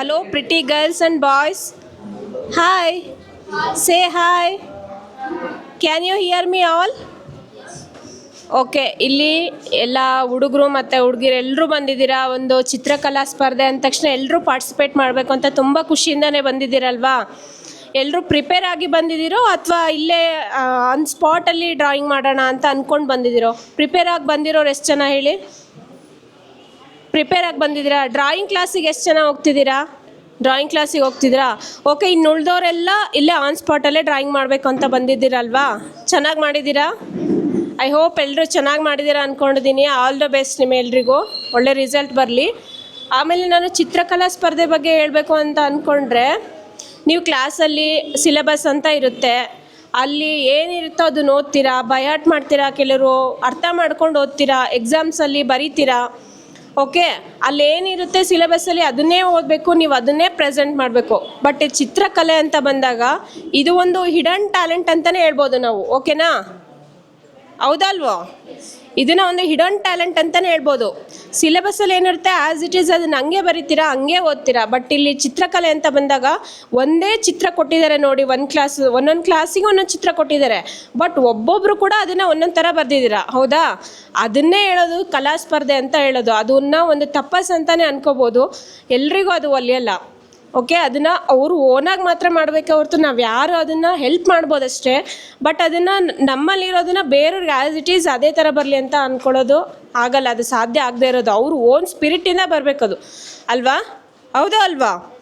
Hello, pretty girls and boys. Hi. Say hi. Can you hear me all? Okay ಇಲ್ಲಿ ಎಲ್ಲ ಹುಡುಗರು ಮತ್ತು ಹುಡುಗಿರು ಎಲ್ಲರೂ ಬಂದಿದ್ದೀರಾ ಒಂದು ಚಿತ್ರಕಲಾ ಸ್ಪರ್ಧೆ ಅಂದ ತಕ್ಷಣ ಎಲ್ಲರೂ ಪಾರ್ಟಿಸಿಪೇಟ್ ಮಾಡಬೇಕು ಅಂತ ತುಂಬ ಖುಷಿಯಿಂದನೇ ಬಂದಿದ್ದೀರಲ್ವಾ ಎಲ್ಲರೂ ಪ್ರಿಪೇರ್ ಆಗಿ ಬಂದಿದ್ದೀರೋ ಅಥವಾ ಇಲ್ಲೇ ಆನ್ ಸ್ಪಾಟಲ್ಲಿ ಡ್ರಾಯಿಂಗ್ ಮಾಡೋಣ ಅಂತ ಅಂದ್ಕೊಂಡು ಬಂದಿದ್ದೀರೋ ಪ್ರಿಪೇರ್ ಆಗಿ ಬಂದಿರೋರು ಎಷ್ಟು ಜನ ಹೇಳಿ ಪ್ರಿಪೇರ್ ಆಗಿ ಬಂದಿದ್ದೀರಾ? ಡ್ರಾಯಿಂಗ್ ಕ್ಲಾಸಿಗೆ ಎಷ್ಟು ಜನ ಹೋಗ್ತಿದ್ದೀರಾ? ಡ್ರಾಯಿಂಗ್ ಕ್ಲಾಸಿಗೆ ಹೋಗ್ತಿದ್ದೀರಾ? ಓಕೆ ಇನ್ನು ಉಳ್ದವರೆಲ್ಲ ಇಲ್ಲೇ ಆನ್ ಸ್ಪಾಟಲ್ಲೇ ಡ್ರಾಯಿಂಗ್ ಮಾಡಬೇಕು ಅಂತ ಬಂದಿದ್ದೀರಲ್ವಾ? ಚೆನ್ನಾಗಿ ಮಾಡಿದ್ದೀರಾ? ಐ ಹೋಪ್ ಎಲ್ಲರೂ ಚೆನ್ನಾಗಿ ಮಾಡಿದ್ದೀರಾ ಅಂದ್ಕೊಂಡಿದ್ದೀನಿ ಆಲ್ ದ ಬೆಸ್ಟ್ ನಿಮ್ಮ ಎಲ್ರಿಗೂ. ಒಳ್ಳೆ ರಿಸಲ್ಟ್ ಬರಲಿ. ಆಮೇಲೆ ನಾನು ಚಿತ್ರಕಲಾ ಸ್ಪರ್ಧೆ ಬಗ್ಗೆ ಹೇಳಬೇಕು ಅಂತ ಅಂದ್ಕೊಂಡ್ರೆ ನೀವು ಕ್ಲಾಸಲ್ಲಿ ಸಿಲೆಬಸ್ ಅಂತ ಇರುತ್ತೆ. ಅಲ್ಲಿ ಏನಿರುತ್ತೋ ಅದನ್ನ ಓದ್ತೀರಾ ಬಯಾಟ್ ಮಾಡ್ತೀರಾ? ಕೆಲವರು ಅರ್ಥ ಮಾಡ್ಕೊಂಡು ಓದ್ತೀರಾ? ಎಕ್ಸಾಮ್ಸಲ್ಲಿ ಬರೀತೀರಾ? ಓಕೆ ಅಲ್ಲಿ ಏನಿರುತ್ತೆ ಸಿಲೆಬಸ್ಸಲ್ಲಿ ಅದನ್ನೇ ಓದಬೇಕು, ನೀವು ಅದನ್ನೇ ಪ್ರೆಸೆಂಟ್ ಮಾಡಬೇಕು. ಬಟ್ ಚಿತ್ರಕಲೆ ಅಂತ ಬಂದಾಗ ಇದು ಒಂದು ಹಿಡನ್ ಟ್ಯಾಲೆಂಟ್ ಅಂತಲೇ ಹೇಳ್ಬೋದು ನಾವು. ಓಕೆನಾ ಹೌದಲ್ವೋ? ಇದನ್ನ ಒಂದು ಹಿಡನ್ ಟ್ಯಾಲೆಂಟ್ ಅಂತಲೇ ಹೇಳ್ಬೋದು. ಸಿಲೆಬಸ್ಸಲ್ಲಿ ಏನಿರುತ್ತೆ ಆ್ಯಸ್ ಇಟ್ ಈಸ್ ಅದನ್ನ ಹಂಗೆ ಬರೀತೀರಾ, ಹಂಗೆ ಓದ್ತೀರಾ? ಬಟ್ ಇಲ್ಲಿ ಚಿತ್ರಕಲೆ ಅಂತ ಬಂದಾಗ ಒಂದೇ ಚಿತ್ರ ಕೊಟ್ಟಿದ್ದಾರೆ ನೋಡಿ, ಒಂದು ಕ್ಲಾಸ್ ಒಂದೊಂದು ಕ್ಲಾಸಿಗೆ ಒಂದೊಂದು ಚಿತ್ರ ಕೊಟ್ಟಿದ್ದಾರೆ. ಬಟ್ ಒಬ್ಬೊಬ್ರು ಕೂಡ ಅದನ್ನು ಒಂದೊಂದು ಥರ ಬರ್ದಿದ್ದೀರಾ? ಹೌದಾ? ಅದನ್ನೇ ಹೇಳೋದು ಕಲಾ ಸ್ಪರ್ಧೆ ಅಂತ ಹೇಳೋದು. ಅದನ್ನ ಒಂದು ತಪಸ್ ಅಂತಲೇ ಅನ್ಕೋಬೋದು. ಎಲ್ರಿಗೂ ಅದು ಒಲಿಯಲ್ಲ. ಓಕೆ ಅದನ್ನು ಅವರು ಓನಾಗಿ ಮಾತ್ರ ಮಾಡಬೇಕೆ ಹೊರತು ನಾವು ಯಾರು ಅದನ್ನು ಹೆಲ್ಪ್ ಮಾಡ್ಬೋದಷ್ಟೇ. ಬಟ್ ಅದನ್ನು ನಮ್ಮಲ್ಲಿರೋದನ್ನ ಬೇರೆಯವ್ರಿಗೆ ಆ್ಯಸ್ ಇಟ್ ಈಸ್ ಅದೇ ಥರ ಬರಲಿ ಅಂತ ಅಂದ್ಕೊಳ್ಳೋದು ಆಗಲ್ಲ, ಅದು ಸಾಧ್ಯ ಆಗದೆ ಇರೋದು. ಅವರು ಓನ್ ಸ್ಪಿರಿಟಿಂದ ಬರಬೇಕದು. ಅಲ್ವಾ? ಹೌದಾ ಅಲ್ವಾ?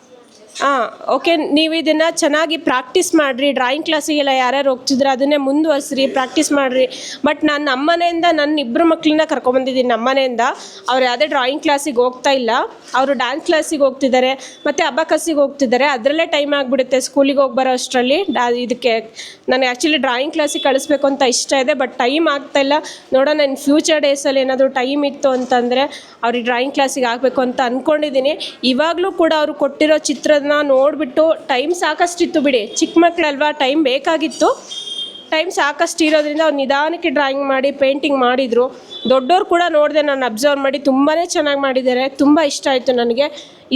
ಹಾಂ ಓಕೆ ನೀವು ಇದನ್ನು ಚೆನ್ನಾಗಿ ಪ್ರಾಕ್ಟೀಸ್ ಮಾಡಿರಿ. ಡ್ರಾಯಿಂಗ್ ಕ್ಲಾಸಿಗೆಲ್ಲ ಯಾರ್ಯಾರು ಹೋಗ್ತಿದ್ರೆ ಅದನ್ನೇ ಮುಂದುವರಿಸ್ರಿ ಪ್ರಾಕ್ಟೀಸ್ ಮಾಡಿರಿ. ಬಟ್ ನಾನು ನಮ್ಮನೆಯಿಂದ ನನ್ನ ಇಬ್ಬರು ಮಕ್ಕಳನ್ನ ಕರ್ಕೊಂಬಂದಿದ್ದೀನಿ ನಮ್ಮನೆಯಿಂದ. ಅವ್ರು ಯಾವುದೇ ಡ್ರಾಯಿಂಗ್ ಕ್ಲಾಸಿಗೆ ಹೋಗ್ತಾ ಇಲ್ಲ. ಅವರು ಡ್ಯಾನ್ಸ್ ಕ್ಲಾಸಿಗೆ ಹೋಗ್ತಿದ್ದಾರೆ. ಮತ್ತು ಅಬ್ಬಕಸಿಗೆ ಹೋಗ್ತಿದ್ದಾರೆ. ಅದರಲ್ಲೇ ಟೈಮ್ ಆಗಿಬಿಡುತ್ತೆ ಸ್ಕೂಲಿಗೆ ಹೋಗಿ ಬರೋ ಅಷ್ಟರಲ್ಲಿ. ಡಾ ಇದಕ್ಕೆ ನನಗೆ ಆ್ಯಕ್ಚುಲಿ ಡ್ರಾಯಿಂಗ್ ಕ್ಲಾಸಿಗೆ ಕಳಿಸ್ಬೇಕು ಅಂತ ಇಷ್ಟ ಇದೆ ಬಟ್ ಟೈಮ್ ಆಗ್ತಾ ಇಲ್ಲ. ನೋಡೋಣ ನನ್ನ ಫ್ಯೂಚರ್ ಡೇಸಲ್ಲಿ ಏನಾದರೂ ಟೈಮ್ ಇತ್ತು ಅಂತಂದರೆ ಅವ್ರಿಗೆ ಡ್ರಾಯಿಂಗ್ ಕ್ಲಾಸಿಗೆ ಆಗಬೇಕು ಅಂತ ಅಂದ್ಕೊಂಡಿದ್ದೀನಿ ಇವಾಗಲೂ ಕೂಡ ಅವರು ಕೊಟ್ಟಿರೋ ಚಿತ್ರದ ನೋಡಿಬಿಟ್ಟು ಟೈಮ್ ಸಾಕಷ್ಟಿತ್ತು ಬಿಡಿ. ಚಿಕ್ಕ ಮಕ್ಕಳಲ್ವಾ ಟೈಮ್ ಬೇಕಾಗಿತ್ತು. ಟೈಮ್ ಸಾಕಷ್ಟು ಇರೋದ್ರಿಂದ ಅವ್ರು ನಿಧಾನಕ್ಕೆ ಡ್ರಾಯಿಂಗ್ ಮಾಡಿ ಪೇಂಟಿಂಗ್ ಮಾಡಿದರು. ದೊಡ್ಡವ್ರು ಕೂಡ ನೋಡಿದೆ ನಾನು ಅಬ್ಸರ್ವ್ ಮಾಡಿ ತುಂಬಾ ಚೆನ್ನಾಗಿ ಮಾಡಿದ್ದಾರೆ. ತುಂಬ ಇಷ್ಟ ಆಯಿತು ನನಗೆ.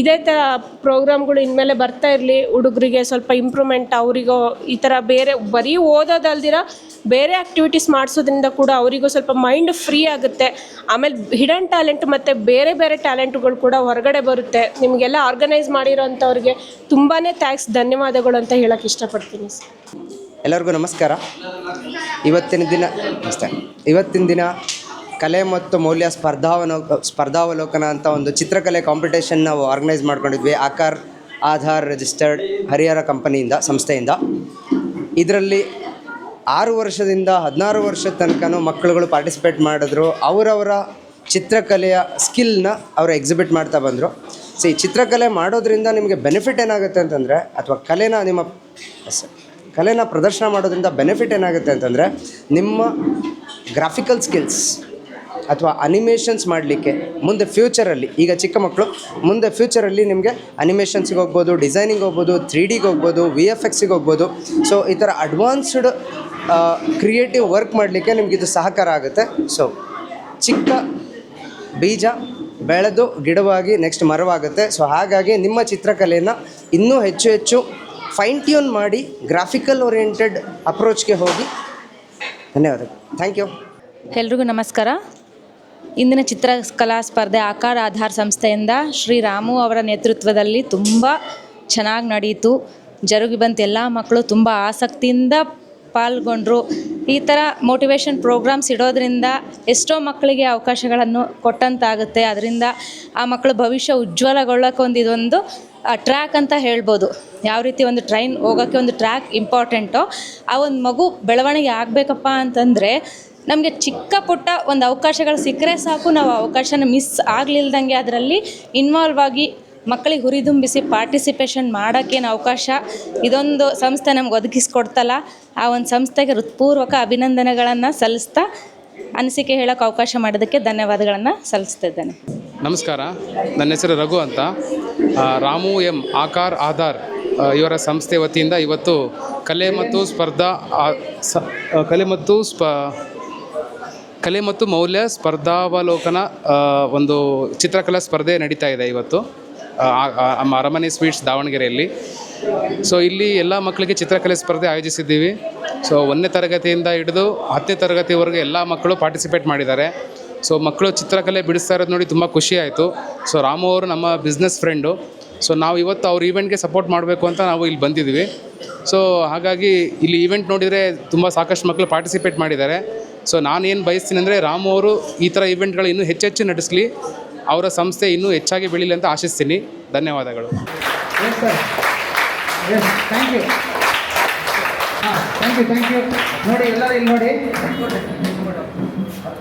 ಇದೇ ಥರ ಪ್ರೋಗ್ರಾಮ್ಗಳು ಇನ್ಮೇಲೆ ಬರ್ತಾ ಇರಲಿ. ಹುಡುಗರಿಗೆ ಸ್ವಲ್ಪ ಇಂಪ್ರೂವ್ಮೆಂಟ್ ಅವರಿಗೂ ಈ ಥರ ಬೇರೆ, ಬರೀ ಓದೋದಲ್ದಿರ ಬೇರೆ ಆ್ಯಕ್ಟಿವಿಟೀಸ್ ಮಾಡಿಸೋದ್ರಿಂದ ಕೂಡ ಅವರಿಗೂ ಸ್ವಲ್ಪ ಮೈಂಡ್ ಫ್ರೀ ಆಗುತ್ತೆ. ಆಮೇಲೆ ಹಿಡನ್ ಟ್ಯಾಲೆಂಟ್ ಮತ್ತು ಬೇರೆ ಬೇರೆ ಟ್ಯಾಲೆಂಟ್ಗಳು ಕೂಡ ಹೊರಗಡೆ ಬರುತ್ತೆ. ನಿಮಗೆಲ್ಲ ಆರ್ಗನೈಸ್ ಮಾಡಿರೋಂಥವ್ರಿಗೆ ತುಂಬಾ ಥ್ಯಾಂಕ್ಸ್ ಧನ್ಯವಾದಗಳು ಅಂತ ಹೇಳೋಕ್ಕೆ ಇಷ್ಟಪಡ್ತೀನಿ ಸರ್. ಎಲ್ಲರಿಗೂ ನಮಸ್ಕಾರ. ಇವತ್ತಿನ ದಿನ, ನಮಸ್ತೆ. ಇವತ್ತಿನ ದಿನ ಕಲೆ ಮತ್ತು ಮೌಲ್ಯ ಸ್ಪರ್ಧಾವನೋ, ಸ್ಪರ್ಧಾವಲೋಕನ ಅಂತ ಒಂದು ಚಿತ್ರಕಲೆ ಕಾಂಪಿಟೇಷನ್ ನಾವು ಆರ್ಗನೈಸ್ ಮಾಡ್ಕೊಂಡಿದ್ವಿ. ಆಕಾರ್ ಆಧಾರ್ ರಿಜಿಸ್ಟರ್ಡ್ ಹರಿಹರ ಕಂಪನಿಯಿಂದ ಸಂಸ್ಥೆಯಿಂದ. ಇದರಲ್ಲಿ ಆರು ವರ್ಷದಿಂದ ಹದಿನಾರು ವರ್ಷದ ತನಕನೂ ಮಕ್ಕಳುಗಳು ಪಾರ್ಟಿಸಿಪೇಟ್ ಮಾಡಿದ್ರು. ಅವರವರ ಚಿತ್ರಕಲೆಯ ಸ್ಕಿಲ್ನ ಅವರು ಎಕ್ಸಿಬಿಟ್ ಮಾಡ್ತಾ ಬಂದರು. ಸೊ ಈ ಚಿತ್ರಕಲೆ ಮಾಡೋದ್ರಿಂದ ನಿಮಗೆ ಬೆನಿಫಿಟ್ ಏನಾಗುತ್ತೆ ಅಂತಂದರೆ, ಅಥವಾ ಕಲೆನ ನಿಮ್ಮ ಕಲೆನ ಪ್ರದರ್ಶನ ಮಾಡೋದ್ರಿಂದ ಬೆನಿಫಿಟ್ ಏನಾಗುತ್ತೆ ಅಂತಂದರೆ ನಿಮ್ಮ ಗ್ರಾಫಿಕಲ್ ಸ್ಕಿಲ್ಸ್ ಅಥವಾ ಅನಿಮೇಷನ್ಸ್ ಮಾಡಲಿಕ್ಕೆ ಮುಂದೆ ಫ್ಯೂಚರಲ್ಲಿ ಈಗ ಚಿಕ್ಕ ಮಕ್ಕಳು, ಮುಂದೆ ಫ್ಯೂಚರಲ್ಲಿ ನಿಮಗೆ ಅನಿಮೇಷನ್ಸಿಗೆ ಹೋಗ್ಬೋದು ಡಿಸೈನಿಂಗ್ ಹೋಗ್ಬೋದು ತ್ರೀ ಡಿಗೆ ಹೋಗ್ಬೋದು ವಿ ಎಫ್ ಎಕ್ಸಿಗೆ ಹೋಗ್ಬೋದು. ಸೊ ಈ ಥರ ಅಡ್ವಾನ್ಸ್ಡ್ ಕ್ರಿಯೇಟಿವ್ ವರ್ಕ್ ಮಾಡಲಿಕ್ಕೆ ನಿಮ್ಗೆ ಇದು ಸಹಕಾರ ಆಗುತ್ತೆ. ಸೊ ಚಿಕ್ಕ ಬೀಜ ಬೆಳೆದು ಗಿಡವಾಗಿ ನೆಕ್ಸ್ಟ್ ಮರವಾಗುತ್ತೆ. ಸೊ ಹಾಗಾಗಿ ನಿಮ್ಮ ಚಿತ್ರಕಲೆಯನ್ನು ಇನ್ನೂ ಹೆಚ್ಚು ಹೆಚ್ಚು ಫೈನ್ ಟ್ಯೂನ್ ಮಾಡಿ ಗ್ರಾಫಿಕಲ್ ಓರಿಯೆಂಟೆಡ್ ಅಪ್ರೋಚ್ಗೆ ಹೋಗಿ. ಧನ್ಯವಾದಗಳು. ಥ್ಯಾಂಕ್ ಯು ಎಲ್ರಿಗೂ ನಮಸ್ಕಾರ. ಇಂದಿನ ಚಿತ್ರಕಲಾ ಸ್ಪರ್ಧೆ ಆಕಾರ ಆಧಾರ್ ಸಂಸ್ಥೆಯಿಂದ ಶ್ರೀ ರಾಮು ಅವರ ನೇತೃತ್ವದಲ್ಲಿ ತುಂಬ ಚೆನ್ನಾಗಿ ನಡೆಯಿತು ಜರುಗಿ ಬಂತ ಎಲ್ಲ ಮಕ್ಕಳು ತುಂಬ ಆಸಕ್ತಿಯಿಂದ ಪಾಲ್ಗೊಂಡ್ರು. ಈ ಥರ ಮೋಟಿವೇಶನ್ ಪ್ರೋಗ್ರಾಮ್ಸ್ ಇಡೋದ್ರಿಂದ ಎಷ್ಟೋ ಮಕ್ಕಳಿಗೆ ಅವಕಾಶಗಳನ್ನು ಕೊಟ್ಟಂತಾಗುತ್ತೆ. ಅದರಿಂದ ಆ ಮಕ್ಕಳ ಭವಿಷ್ಯ ಉಜ್ವಲಗೊಳ್ಳೋಕೆ ಒಂದು ಇದೊಂದು ಟ್ರ್ಯಾಕ್ ಅಂತ ಹೇಳ್ಬೋದು. ಯಾವ ರೀತಿ ಒಂದು ಟ್ರೈನ್ ಹೋಗೋಕ್ಕೆ ಒಂದು ಟ್ರ್ಯಾಕ್ ಇಂಪಾರ್ಟೆಂಟೋ ಆ ಒಂದು ಮಗು ಬೆಳವಣಿಗೆ ಆಗಬೇಕಪ್ಪ ಅಂತಂದರೆ ನಮಗೆ ಚಿಕ್ಕ ಪುಟ್ಟ ಒಂದು ಅವಕಾಶಗಳು ಸಿಕ್ಕರೆ ಸಾಕು. ನಾವು ಅವಕಾಶನ ಮಿಸ್ ಆಗಲಿಲ್ದಂಗೆ ಅದರಲ್ಲಿ ಇನ್ವಾಲ್ವ್ ಆಗಿ ಮಕ್ಕಳಿಗೆ ಹುರಿದುಂಬಿಸಿ ಪಾರ್ಟಿಸಿಪೇಷನ್ ಮಾಡೋಕ್ಕೇನು ಅವಕಾಶ ಇದೊಂದು ಸಂಸ್ಥೆ ನಮ್ಗೆ ಒದಗಿಸ್ಕೊಡ್ತಲ್ಲ. ಆ ಒಂದು ಸಂಸ್ಥೆಗೆ ಹೃತ್ಪೂರ್ವಕ ಅಭಿನಂದನೆಗಳನ್ನು ಸಲ್ಲಿಸ್ತಾ ಅನಿಸಿಕೆ ಹೇಳೋಕ್ಕೆ ಅವಕಾಶ ಮಾಡೋದಕ್ಕೆ ಧನ್ಯವಾದಗಳನ್ನು ಸಲ್ಲಿಸ್ತಿದ್ದೇನೆ. ನಮಸ್ಕಾರ. ನನ್ನ ಹೆಸರು ರಘು ಅಂತ. ರಾಮು ಎಂ ಆಕಾರ್ ಆಧಾರ್ ಇವರ ಸಂಸ್ಥೆ ವತಿಯಿಂದ ಇವತ್ತು ಕಲೆ ಮತ್ತು ಸ್ಪರ್ಧಾ ಕಲೆ ಮತ್ತು ಸ್ಪ, ಕಲೆ ಮತ್ತು ಮೌಲ್ಯ ಸ್ಪರ್ಧಾವಲೋಕನ ಒಂದು ಚಿತ್ರಕಲಾ ಸ್ಪರ್ಧೆ ನಡೀತಾ ಇದೆ ಇವತ್ತು ನಮ್ಮ ಅರಮನೆ ಸ್ವೀಟ್ಸ್ ದಾವಣಗೆರೆಯಲ್ಲಿ. ಸೊ ಇಲ್ಲಿ ಎಲ್ಲ ಮಕ್ಕಳಿಗೆ ಚಿತ್ರಕಲೆ ಸ್ಪರ್ಧೆ ಆಯೋಜಿಸಿದ್ದೀವಿ. ಸೊ ಒಂದನೇ ತರಗತಿಯಿಂದ ಹಿಡಿದು ಹತ್ತನೇ ತರಗತಿವರೆಗೂ ಎಲ್ಲ ಮಕ್ಕಳು ಪಾರ್ಟಿಸಿಪೇಟ್ ಮಾಡಿದ್ದಾರೆ. ಸೊ ಮಕ್ಕಳು ಚಿತ್ರಕಲೆ ಬಿಡಿಸ್ತಾ ಇರೋದು ನೋಡಿ ತುಂಬ ಖುಷಿ ಆಯಿತು. ಸೊ ರಾಮು ಅವರು ನಮ್ಮ ಬಿಸ್ನೆಸ್ ಫ್ರೆಂಡು ಸೊ ನಾವು ಇವತ್ತು ಅವ್ರ ಈವೆಂಟ್ಗೆ ಸಪೋರ್ಟ್ ಮಾಡಬೇಕು ಅಂತ ನಾವು ಇಲ್ಲಿ ಬಂದಿದ್ದೀವಿ ಸೊ ಹಾಗಾಗಿ ಇಲ್ಲಿ ಈವೆಂಟ್ ನೋಡಿದರೆ ತುಂಬ ಸಾಕಷ್ಟು ಮಕ್ಕಳು ಪಾರ್ಟಿಸಿಪೇಟ್ ಮಾಡಿದ್ದಾರೆ. ಸೊ ಏನು ಬಯಸ್ತೀನಿ ಅಂದರೆ ರಾಮು ಅವರು ಈ ಥರ ಈವೆಂಟ್ಗಳು ಇನ್ನೂ ಹೆಚ್ಚೆಚ್ಚು ನಡೆಸಲಿ. ಅವರ ಸಂಸ್ಥೆ ಇನ್ನೂ ಹೆಚ್ಚಾಗಿ ಬೆಳೀಲಿ ಅಂತ ಆಶಿಸ್ತೀನಿ. ಧನ್ಯವಾದಗಳು. ಥ್ಯಾಂಕ್ ಯು ಥ್ಯಾಂಕ್ ಯು ನೋಡಿ, ಎಲ್ಲರೂ ಇಲ್ಲಿ ನೋಡಿ.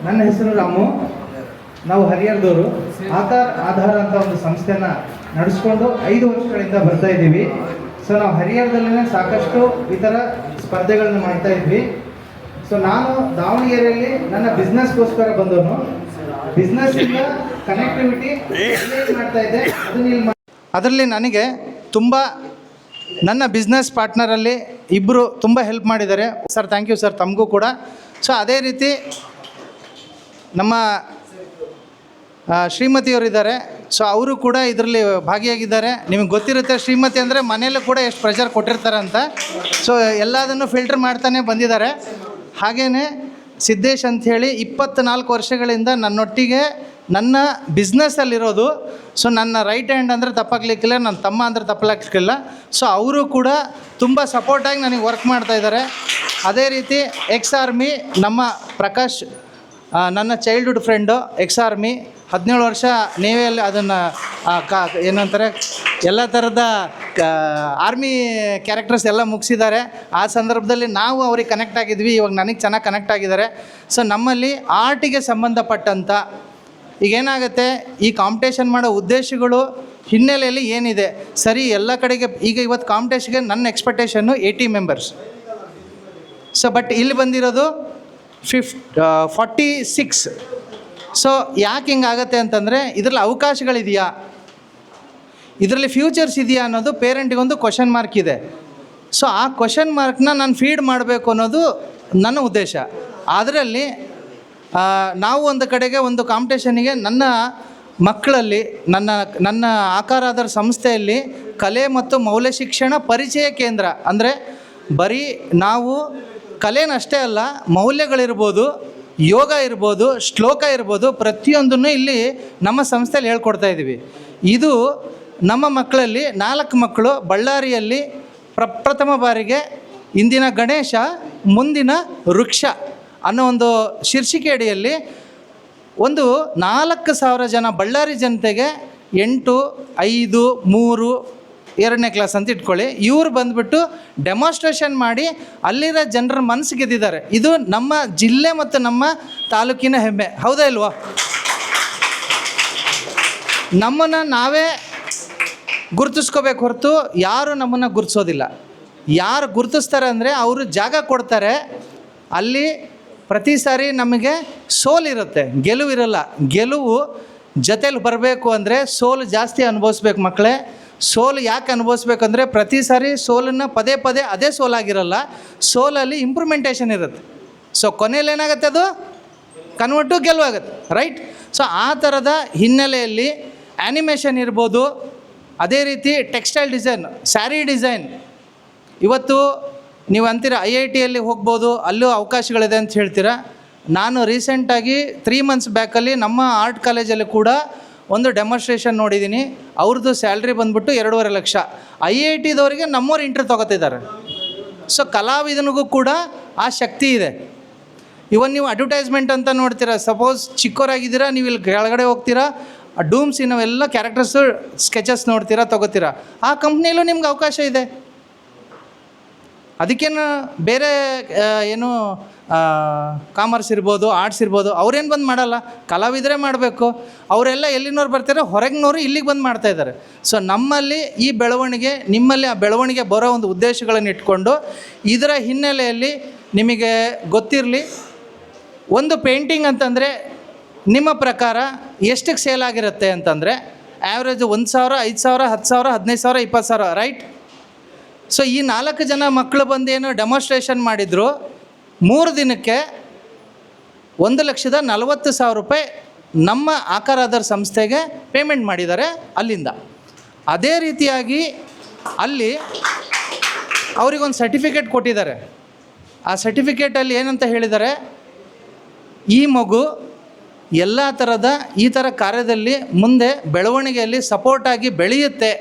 ನನ್ನ ಹೆಸರು ರಾಮು. ನಾವು ಹರಿಹರದವರು. ಆಧಾರ್ ಆಧಾರ್ ಅಂತ ಒಂದು ಸಂಸ್ಥೆನ ನಡೆಸ್ಕೊಂಡು ಐದು ವರ್ಷಗಳಿಂದ ಬರ್ತಾ ಇದ್ದೀವಿ. ಸೊ ನಾವು ಹರಿಹರದಲ್ಲೇ ಸಾಕಷ್ಟು ಇತರ ಸ್ಪರ್ಧೆಗಳನ್ನ ಮಾಡ್ತಾ ಇದ್ವಿ. ಸೊ ನಾನು ದಾವಣಗೆರೆಯಲ್ಲಿ ನನ್ನ ಬಿಸ್ನೆಸ್ಗೋಸ್ಕರ ಬಂದವನು. ಬಿಸ್ನೆಸ್ಸಿಂದ ಕನೆಕ್ಟಿವಿಟಿ ಮಾಡ್ತಾ ಇದ್ದೆ. ಅದರಲ್ಲಿ ನನಗೆ ತುಂಬ ನನ್ನ ಬಿಸ್ನೆಸ್ ಪಾರ್ಟ್ನರಲ್ಲಿ ಇಬ್ಬರು ತುಂಬ ಹೆಲ್ಪ್ ಮಾಡಿದ್ದಾರೆ. ಸರ್ ಥ್ಯಾಂಕ್ ಯು ಸರ್ ತಮಗೂ ಕೂಡ. ಸೊ ಅದೇ ರೀತಿ ನಮ್ಮ ಶ್ರೀಮತಿಯವರಿದ್ದಾರೆ ಸೊ ಅವರು ಕೂಡ ಇದರಲ್ಲಿ ಭಾಗಿಯಾಗಿದ್ದಾರೆ. ನಿಮಗೆ ಗೊತ್ತಿರುತ್ತೆ, ಶ್ರೀಮತಿ ಅಂದರೆ ಮನೆಯಲ್ಲೂ ಕೂಡ ಎಷ್ಟು ಪ್ರೆಷರ್ ಕೊಟ್ಟಿರ್ತಾರೆ ಅಂತ. ಸೊ ಎಲ್ಲದನ್ನು ಫಿಲ್ಟರ್ ಮಾಡ್ತಾನೆ ಬಂದಿದ್ದಾರೆ. ಹಾಗೆಯೇ ಸಿದ್ದೇಶ್ ಅಂಥೇಳಿ ಇಪ್ಪತ್ತ್ನಾಲ್ಕು ವರ್ಷಗಳಿಂದ ನನ್ನೊಟ್ಟಿಗೆ ನನ್ನ ಬಿಸ್ನೆಸ್ಸಲ್ಲಿರೋದು ಸೊ ನನ್ನ ರೈಟ್ ಹ್ಯಾಂಡ್ ಅಂದರೆ ತಪ್ಪಾಗ್ಲಿಕ್ಕಿಲ್ಲ, ನನ್ನ ತಮ್ಮ ಅಂದರೆ ತಪ್ಪಲಾಗ್ಲಿಕ್ಕಿಲ್ಲ ಸೊ ಅವರು ಕೂಡ ತುಂಬ ಸಪೋರ್ಟಾಗಿ ನನಗೆ ವರ್ಕ್ ಮಾಡ್ತಾ ಇದ್ದಾರೆ. ಅದೇ ರೀತಿ ಎಕ್ಸ್ ಆರ್ಮಿ ನಮ್ಮ ಪ್ರಕಾಶ್ ನನ್ನ ಚೈಲ್ಡ್ಹುಡ್ ಫ್ರೆಂಡು ಎಕ್ಸ್ ಆರ್ಮಿ ಹದಿನೇಳು ವರ್ಷ ನೀವೇ ಅಲ್ಲಿ ಅದನ್ನು ಕಾ, ಏನಂತಾರೆ, ಎಲ್ಲ ಥರದ ಆರ್ಮಿ ಕ್ಯಾರೆಕ್ಟರ್ಸ್ ಎಲ್ಲ ಮುಗಿಸಿದ್ದಾರೆ. ಆ ಸಂದರ್ಭದಲ್ಲಿ ನಾವು ಅವ್ರಿಗೆ ಕನೆಕ್ಟ್ ಆಗಿದ್ವಿ, ಇವಾಗ ನನಗೆ ಚೆನ್ನಾಗಿ ಕನೆಕ್ಟ್ ಆಗಿದ್ದಾರೆ. ಸೊ ನಮ್ಮಲ್ಲಿ ಆರ್ಟಿಗೆ ಸಂಬಂಧಪಟ್ಟಂಥ ಈಗೇನಾಗುತ್ತೆ, ಈ ಕಾಂಪಿಟೇಷನ್ ಮಾಡೋ ಉದ್ದೇಶಗಳು ಹಿನ್ನೆಲೆಯಲ್ಲಿ ಏನಿದೆ? ಸರಿ, ಎಲ್ಲ ಕಡೆಗೆ, ಈಗ ಇವತ್ತು ಕಾಂಪಿಟೇಷನ್ಗೆ ನನ್ನ expectation eighty members so but ಇಲ್ಲಿ ಬಂದಿರೋದು ಫಿಫ್ ಫಾರ್ಟಿ ಸಿಕ್ಸ್ ಸೊ ಯಾಕೆ ಹಿಂಗಾಗತ್ತೆ ಅಂತಂದರೆ, ಇದರಲ್ಲಿ ಅವಕಾಶಗಳಿದೆಯಾ? ಇದರಲ್ಲಿ ಫ್ಯೂಚರ್ಸ್ ಇದೆಯಾ ಅನ್ನೋದು ಪೇರೆಂಟಿಗೊಂದು ಕ್ವಶನ್ ಮಾರ್ಕ್ ಇದೆ. ಸೊ ಆ ಕ್ವಶನ್ ಮಾರ್ಕ್ನ ನಾನು ಫೀಡ್ ಮಾಡಬೇಕು ಅನ್ನೋದು ನನ್ನ ಉದ್ದೇಶ. ಅದರಲ್ಲಿ ನಾವು ಒಂದು ಕಡೆಗೆ ಒಂದು ಕಾಂಪಿಟೇಷನಿಗೆ ನನ್ನ ಮಕ್ಕಳಲ್ಲಿ, ನನ್ನ ನನ್ನ ಆಕಾರಾಧಾರ ಸಂಸ್ಥೆಯಲ್ಲಿ ಕಲೆ ಮತ್ತು ಮೌಲ್ಯ ಶಿಕ್ಷಣ ಪರಿಚಯ ಕೇಂದ್ರ. ಅಂದರೆ, ಬರೀ ನಾವು ಕಲೆನಷ್ಟೇ ಅಲ್ಲ, ಮೌಲ್ಯಗಳಿರ್ಬೋದು, ಯೋಗ ಇರ್ಬೋದು, ಶ್ಲೋಕ ಇರ್ಬೋದು, ಪ್ರತಿಯೊಂದನ್ನು ಇಲ್ಲಿ ನಮ್ಮ ಸಂಸ್ಥೆಯಲ್ಲಿ ಹೇಳ್ಕೊಡ್ತಾ ಇದ್ದೀವಿ. ಇದು ನಮ್ಮ ಮಕ್ಕಳಲ್ಲಿ, ನಾಲ್ಕು ಮಕ್ಕಳು ಬಳ್ಳಾರಿಯಲ್ಲಿ ಪ್ರಪ್ರಥಮ ಬಾರಿಗೆ ಇಂದಿನ ಗಣೇಶ, ಮುಂದಿನ ವೃಕ್ಷ ಅನ್ನೋ ಒಂದು ಶೀರ್ಷಿಕೆ ಅಡಿಯಲ್ಲಿ ಒಂದು ನಾಲ್ಕು ಸಾವಿರ ಜನ ಬಳ್ಳಾರಿ ಜನತೆಗೆ ಎಂಟು, ಐದು, ಮೂರು ಎರಡನೇ ಕ್ಲಾಸ್ ಅಂತ ಇಟ್ಕೊಳ್ಳಿ. ಇವರು ಬಂದ್ಬಿಟ್ಟು ಡೆಮಾನ್ಸ್ಟ್ರೇಷನ್ ಮಾಡಿ ಅಲ್ಲಿರೋ ಜನರ ಮನಸ್ಸು ಗೆದ್ದಿದ್ದಾರೆ. ಇದು ನಮ್ಮ ಜಿಲ್ಲೆ ಮತ್ತು ನಮ್ಮ ತಾಲೂಕಿನ ಹೆಮ್ಮೆ. ಹೌದಾ ಇಲ್ವಾ? ನಮ್ಮನ್ನು ನಾವೇ ಗುರುತಿಸ್ಕೋಬೇಕು ಹೊರತು ಯಾರು ನಮ್ಮನ್ನು ಗುರುತಿಸೋದಿಲ್ಲ. ಯಾರು ಗುರುತಿಸ್ತಾರೆ ಅಂದರೆ ಅವರು ಜಾಗ ಕೊಡ್ತಾರೆ. ಅಲ್ಲಿ ಪ್ರತಿ ಸಾರಿ ನಮಗೆ ಸೋಲಿರುತ್ತೆ ಗೆಲುವಿರಲ್ಲ ಗೆಲುವು ಜೊತೇಲಿ ಬರಬೇಕು ಅಂದರೆ ಸೋಲು ಜಾಸ್ತಿ ಅನುಭವಿಸ್ಬೇಕು ಮಕ್ಕಳೇ. ಸೋಲು ಯಾಕೆ ಅನುಭವಿಸ್ಬೇಕಂದ್ರೆ ಪ್ರತಿ ಸಾರಿ ಸೋಲನ್ನು ಪದೇ ಪದೇ ಅದೇ ಸೋಲಾಗಿರಲ್ಲ, ಸೋಲಲ್ಲಿ ಇಂಪ್ರೂವ್ಮೆಂಟೇಷನ್ ಇರುತ್ತೆ. ಸೊ ಕೊನೆಯಲ್ಲಿ ಏನಾಗುತ್ತೆ ಅದು? ಕನ್ವರ್ಟು ಗೆಲುವಾಗುತ್ತೆ ರೈಟ್ ಸೊ ಆ ಥರದ ಹಿನ್ನೆಲೆಯಲ್ಲಿ ಆ್ಯನಿಮೇಷನ್ ಇರ್ಬೋದು, ಅದೇ ರೀತಿ ಟೆಕ್ಸ್ಟೈಲ್ ಡಿಸೈನ್ ಸ್ಯಾರಿ ಡಿಸೈನ್ ಇವತ್ತು ನೀವು ಅಂತೀರ, ಐ ಐ ಟಿಯಲ್ಲಿ ಹೋಗ್ಬೋದು, ಅಲ್ಲೂ ಅವಕಾಶಗಳಿದೆ ಅಂತ ಹೇಳ್ತೀರಾ? ನಾನು ರೀಸೆಂಟಾಗಿ ತ್ರೀ ಮಂತ್ಸ್ ಬ್ಯಾಕಲ್ಲಿ ನಮ್ಮ ಆರ್ಟ್ ಕಾಲೇಜಲ್ಲಿ ಕೂಡ ಒಂದು ಡೆಮಾನ್ಸ್ಟ್ರೇಷನ್ ನೋಡಿದ್ದೀನಿ ಅವ್ರದ್ದು ಸ್ಯಾಲ್ರಿ ಬಂದ್ಬಿಟ್ಟು ಎರಡೂವರೆ ಲಕ್ಷ. ಐ ಐ ಟಿದವರಿಗೆ ನಮ್ಮವ್ರು ಇಂಟ್ರ್ ತೊಗೋತಿದ್ದಾರೆ. ಸೊ ಕಲಾವಿದನಿಗೂ ಕೂಡ ಆ ಶಕ್ತಿ ಇದೆ. ಇವನ್ ನೀವು ಅಡ್ವರ್ಟೈಸ್ಮೆಂಟ್ ಅಂತ ನೋಡ್ತೀರಾ ಸಪೋಸ್ ಚಿಕ್ಕವರಾಗಿದ್ದೀರಾ ನೀವು ಇಲ್ಲಿ ಕೆಳಗಡೆ ಹೋಗ್ತೀರಾ, ಆ ಡೂಮ್ಸ್ ನಾವೆಲ್ಲ ಕ್ಯಾರೆಕ್ಟರ್ಸು ಸ್ಕೆಚಸ್ ನೋಡ್ತೀರಾ, ತೊಗೋತೀರಾ. ಆ ಕಂಪ್ನಿಯಲ್ಲೂ ನಿಮ್ಗೆ ಅವಕಾಶ ಇದೆ. ಅದಕ್ಕೇನು ಬೇರೆ ಏನು ಕಾಮರ್ಸ್ ಇರ್ಬೋದು ಆರ್ಟ್ಸ್ ಇರ್ಬೋದು, ಅವ್ರೇನು ಬಂದು ಮಾಡಲ್ಲ. ಕಲಾವಿದರೇ ಮಾಡಬೇಕು. ಅವರೆಲ್ಲ ಎಲ್ಲಿನವ್ರು ಬರ್ತಾರೆ? ಹೊರಗಿನವರು ಇಲ್ಲಿಗೆ ಬಂದು ಮಾಡ್ತಾ ಇದ್ದಾರೆ ಸೊ ನಮ್ಮಲ್ಲಿ ಈ ಬೆಳವಣಿಗೆ, ನಿಮ್ಮಲ್ಲಿ ಆ ಬೆಳವಣಿಗೆ ಬರೋ ಒಂದು ಉದ್ದೇಶಗಳನ್ನು ಇಟ್ಕೊಂಡು, ಇದರ ಹಿನ್ನೆಲೆಯಲ್ಲಿ ನಿಮಗೆ ಗೊತ್ತಿರಲಿ, ಒಂದು ಪೇಂಟಿಂಗ್ ಅಂತಂದರೆ ನಿಮ್ಮ ಪ್ರಕಾರ ಎಷ್ಟಕ್ಕೆ ಸೇಲ್ ಆಗಿರುತ್ತೆ ಅಂತಂದರೆ ಆ್ಯಾವ್ರೇಜ್ ಒಂದು ಸಾವಿರ, ಐದು ಸಾವಿರ, ಹತ್ತು ಸಾವಿರ, ಹದಿನೈದು ಸಾವಿರ ಇಪ್ಪತ್ತು ಸಾವಿರ ರೈಟ್ ಸೊ ಈ ನಾಲ್ಕು ಜನ ಮಕ್ಕಳು ಬಂದೇನು ಡೆಮಾನ್ಸ್ಟ್ರೇಷನ್ ಮಾಡಿದರು ಮೂರು ದಿನಕ್ಕೆ ಒಂದು ಲಕ್ಷದ ನಲವತ್ತು ಸಾವಿರ ರೂಪಾಯಿ ನಮ್ಮ ಆಕಾರಾಧಾರ್ ಸಂಸ್ಥೆಗೆ ಪೇಮೆಂಟ್ ಮಾಡಿದ್ದಾರೆ ಅಲ್ಲಿಂದ. ಅದೇ ರೀತಿಯಾಗಿ ಅಲ್ಲಿ ಅವರಿಗೊಂದು ಸರ್ಟಿಫಿಕೇಟ್ ಕೊಟ್ಟಿದ್ದಾರೆ. ಆ ಸರ್ಟಿಫಿಕೇಟಲ್ಲಿ ಏನಂತ ಹೇಳಿದ್ದಾರೆ? ಈ ಮಗು ಎಲ್ಲ ಥರದ ಈ ಥರ ಕಾರ್ಯದಲ್ಲಿ ಮುಂದೆ ಬೆಳವಣಿಗೆಯಲ್ಲಿ ಸಪೋರ್ಟಾಗಿ ಬೆಳೆಯುತ್ತೆ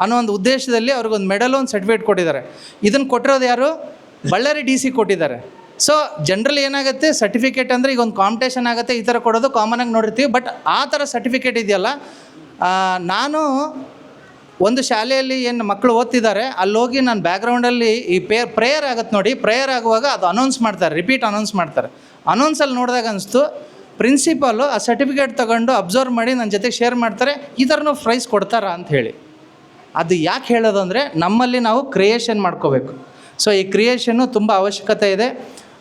ಅನ್ನೋ ಒಂದು ಉದ್ದೇಶದಲ್ಲಿ ಅವ್ರಿಗೊಂದು ಮೆಡಲ್ ಒಂದು ಸರ್ಟಿಫಿಕೇಟ್ ಕೊಟ್ಟಿದ್ದಾರೆ. ಇದನ್ನು ಕೊಟ್ಟಿರೋದು ಯಾರು? ಬಳ್ಳಾರಿ ಡಿ ಸಿ ಕೊಟ್ಟಿದ್ದಾರೆ. ಸೊ ಜನರಲ್ ಏನಾಗುತ್ತೆ? ಸರ್ಟಿಫಿಕೇಟ್ ಅಂದರೆ ಈಗ ಒಂದು ಕಾಂಪಿಟೇಷನ್ ಆಗುತ್ತೆ, ಈ ಥರ ಕೊಡೋದು ಕಾಮನಾಗಿ ನೋಡಿರ್ತೀವಿ. ಬಟ್ ಆ ಥರ ಸರ್ಟಿಫಿಕೇಟ್ ಇದೆಯಲ್ಲ ನಾನು ಒಂದು ಶಾಲೆಯಲ್ಲಿ ಏನು ಮಕ್ಕಳು ಓದ್ತಿದ್ದಾರೆ, ಅಲ್ಲಿ ಹೋಗಿ ನಾನು ಬ್ಯಾಕ್ಗ್ರೌಂಡಲ್ಲಿ ಈ ಪೇ ಪ್ರೇಯರ್ ಆಗುತ್ತೆ ನೋಡಿ. ಪ್ರೇಯರ್ ಆಗುವಾಗ ಅದು ಅನೌನ್ಸ್ ಮಾಡ್ತಾರೆ ರಿಪೀಟ್ ಅನೌನ್ಸ್ ಮಾಡ್ತಾರೆ. ಅನೌನ್ಸಲ್ಲಿ ನೋಡಿದಾಗ ಅನಿಸ್ತು ಪ್ರಿನ್ಸಿಪಾಲು ಆ ಸರ್ಟಿಫಿಕೇಟ್ ತೊಗೊಂಡು ಅಬ್ಸರ್ವ್ ಮಾಡಿ ನನ್ನ ಜೊತೆ ಶೇರ್ ಮಾಡ್ತಾರೆ, ಈ ಥರನೂ ಪ್ರೈಸ್ ಕೊಡ್ತಾರಾ? ಅಂತ ಹೇಳಿ. ಅದು ಯಾಕೆ ಹೇಳೋದು ಅಂದರೆ ನಮ್ಮಲ್ಲಿ ನಾವು ಕ್ರಿಯೇಷನ್ ಮಾಡ್ಕೋಬೇಕು. ಸೊ ಈ ಕ್ರಿಯೇಷನ್ನು ತುಂಬ ಅವಶ್ಯಕತೆ ಇದೆ.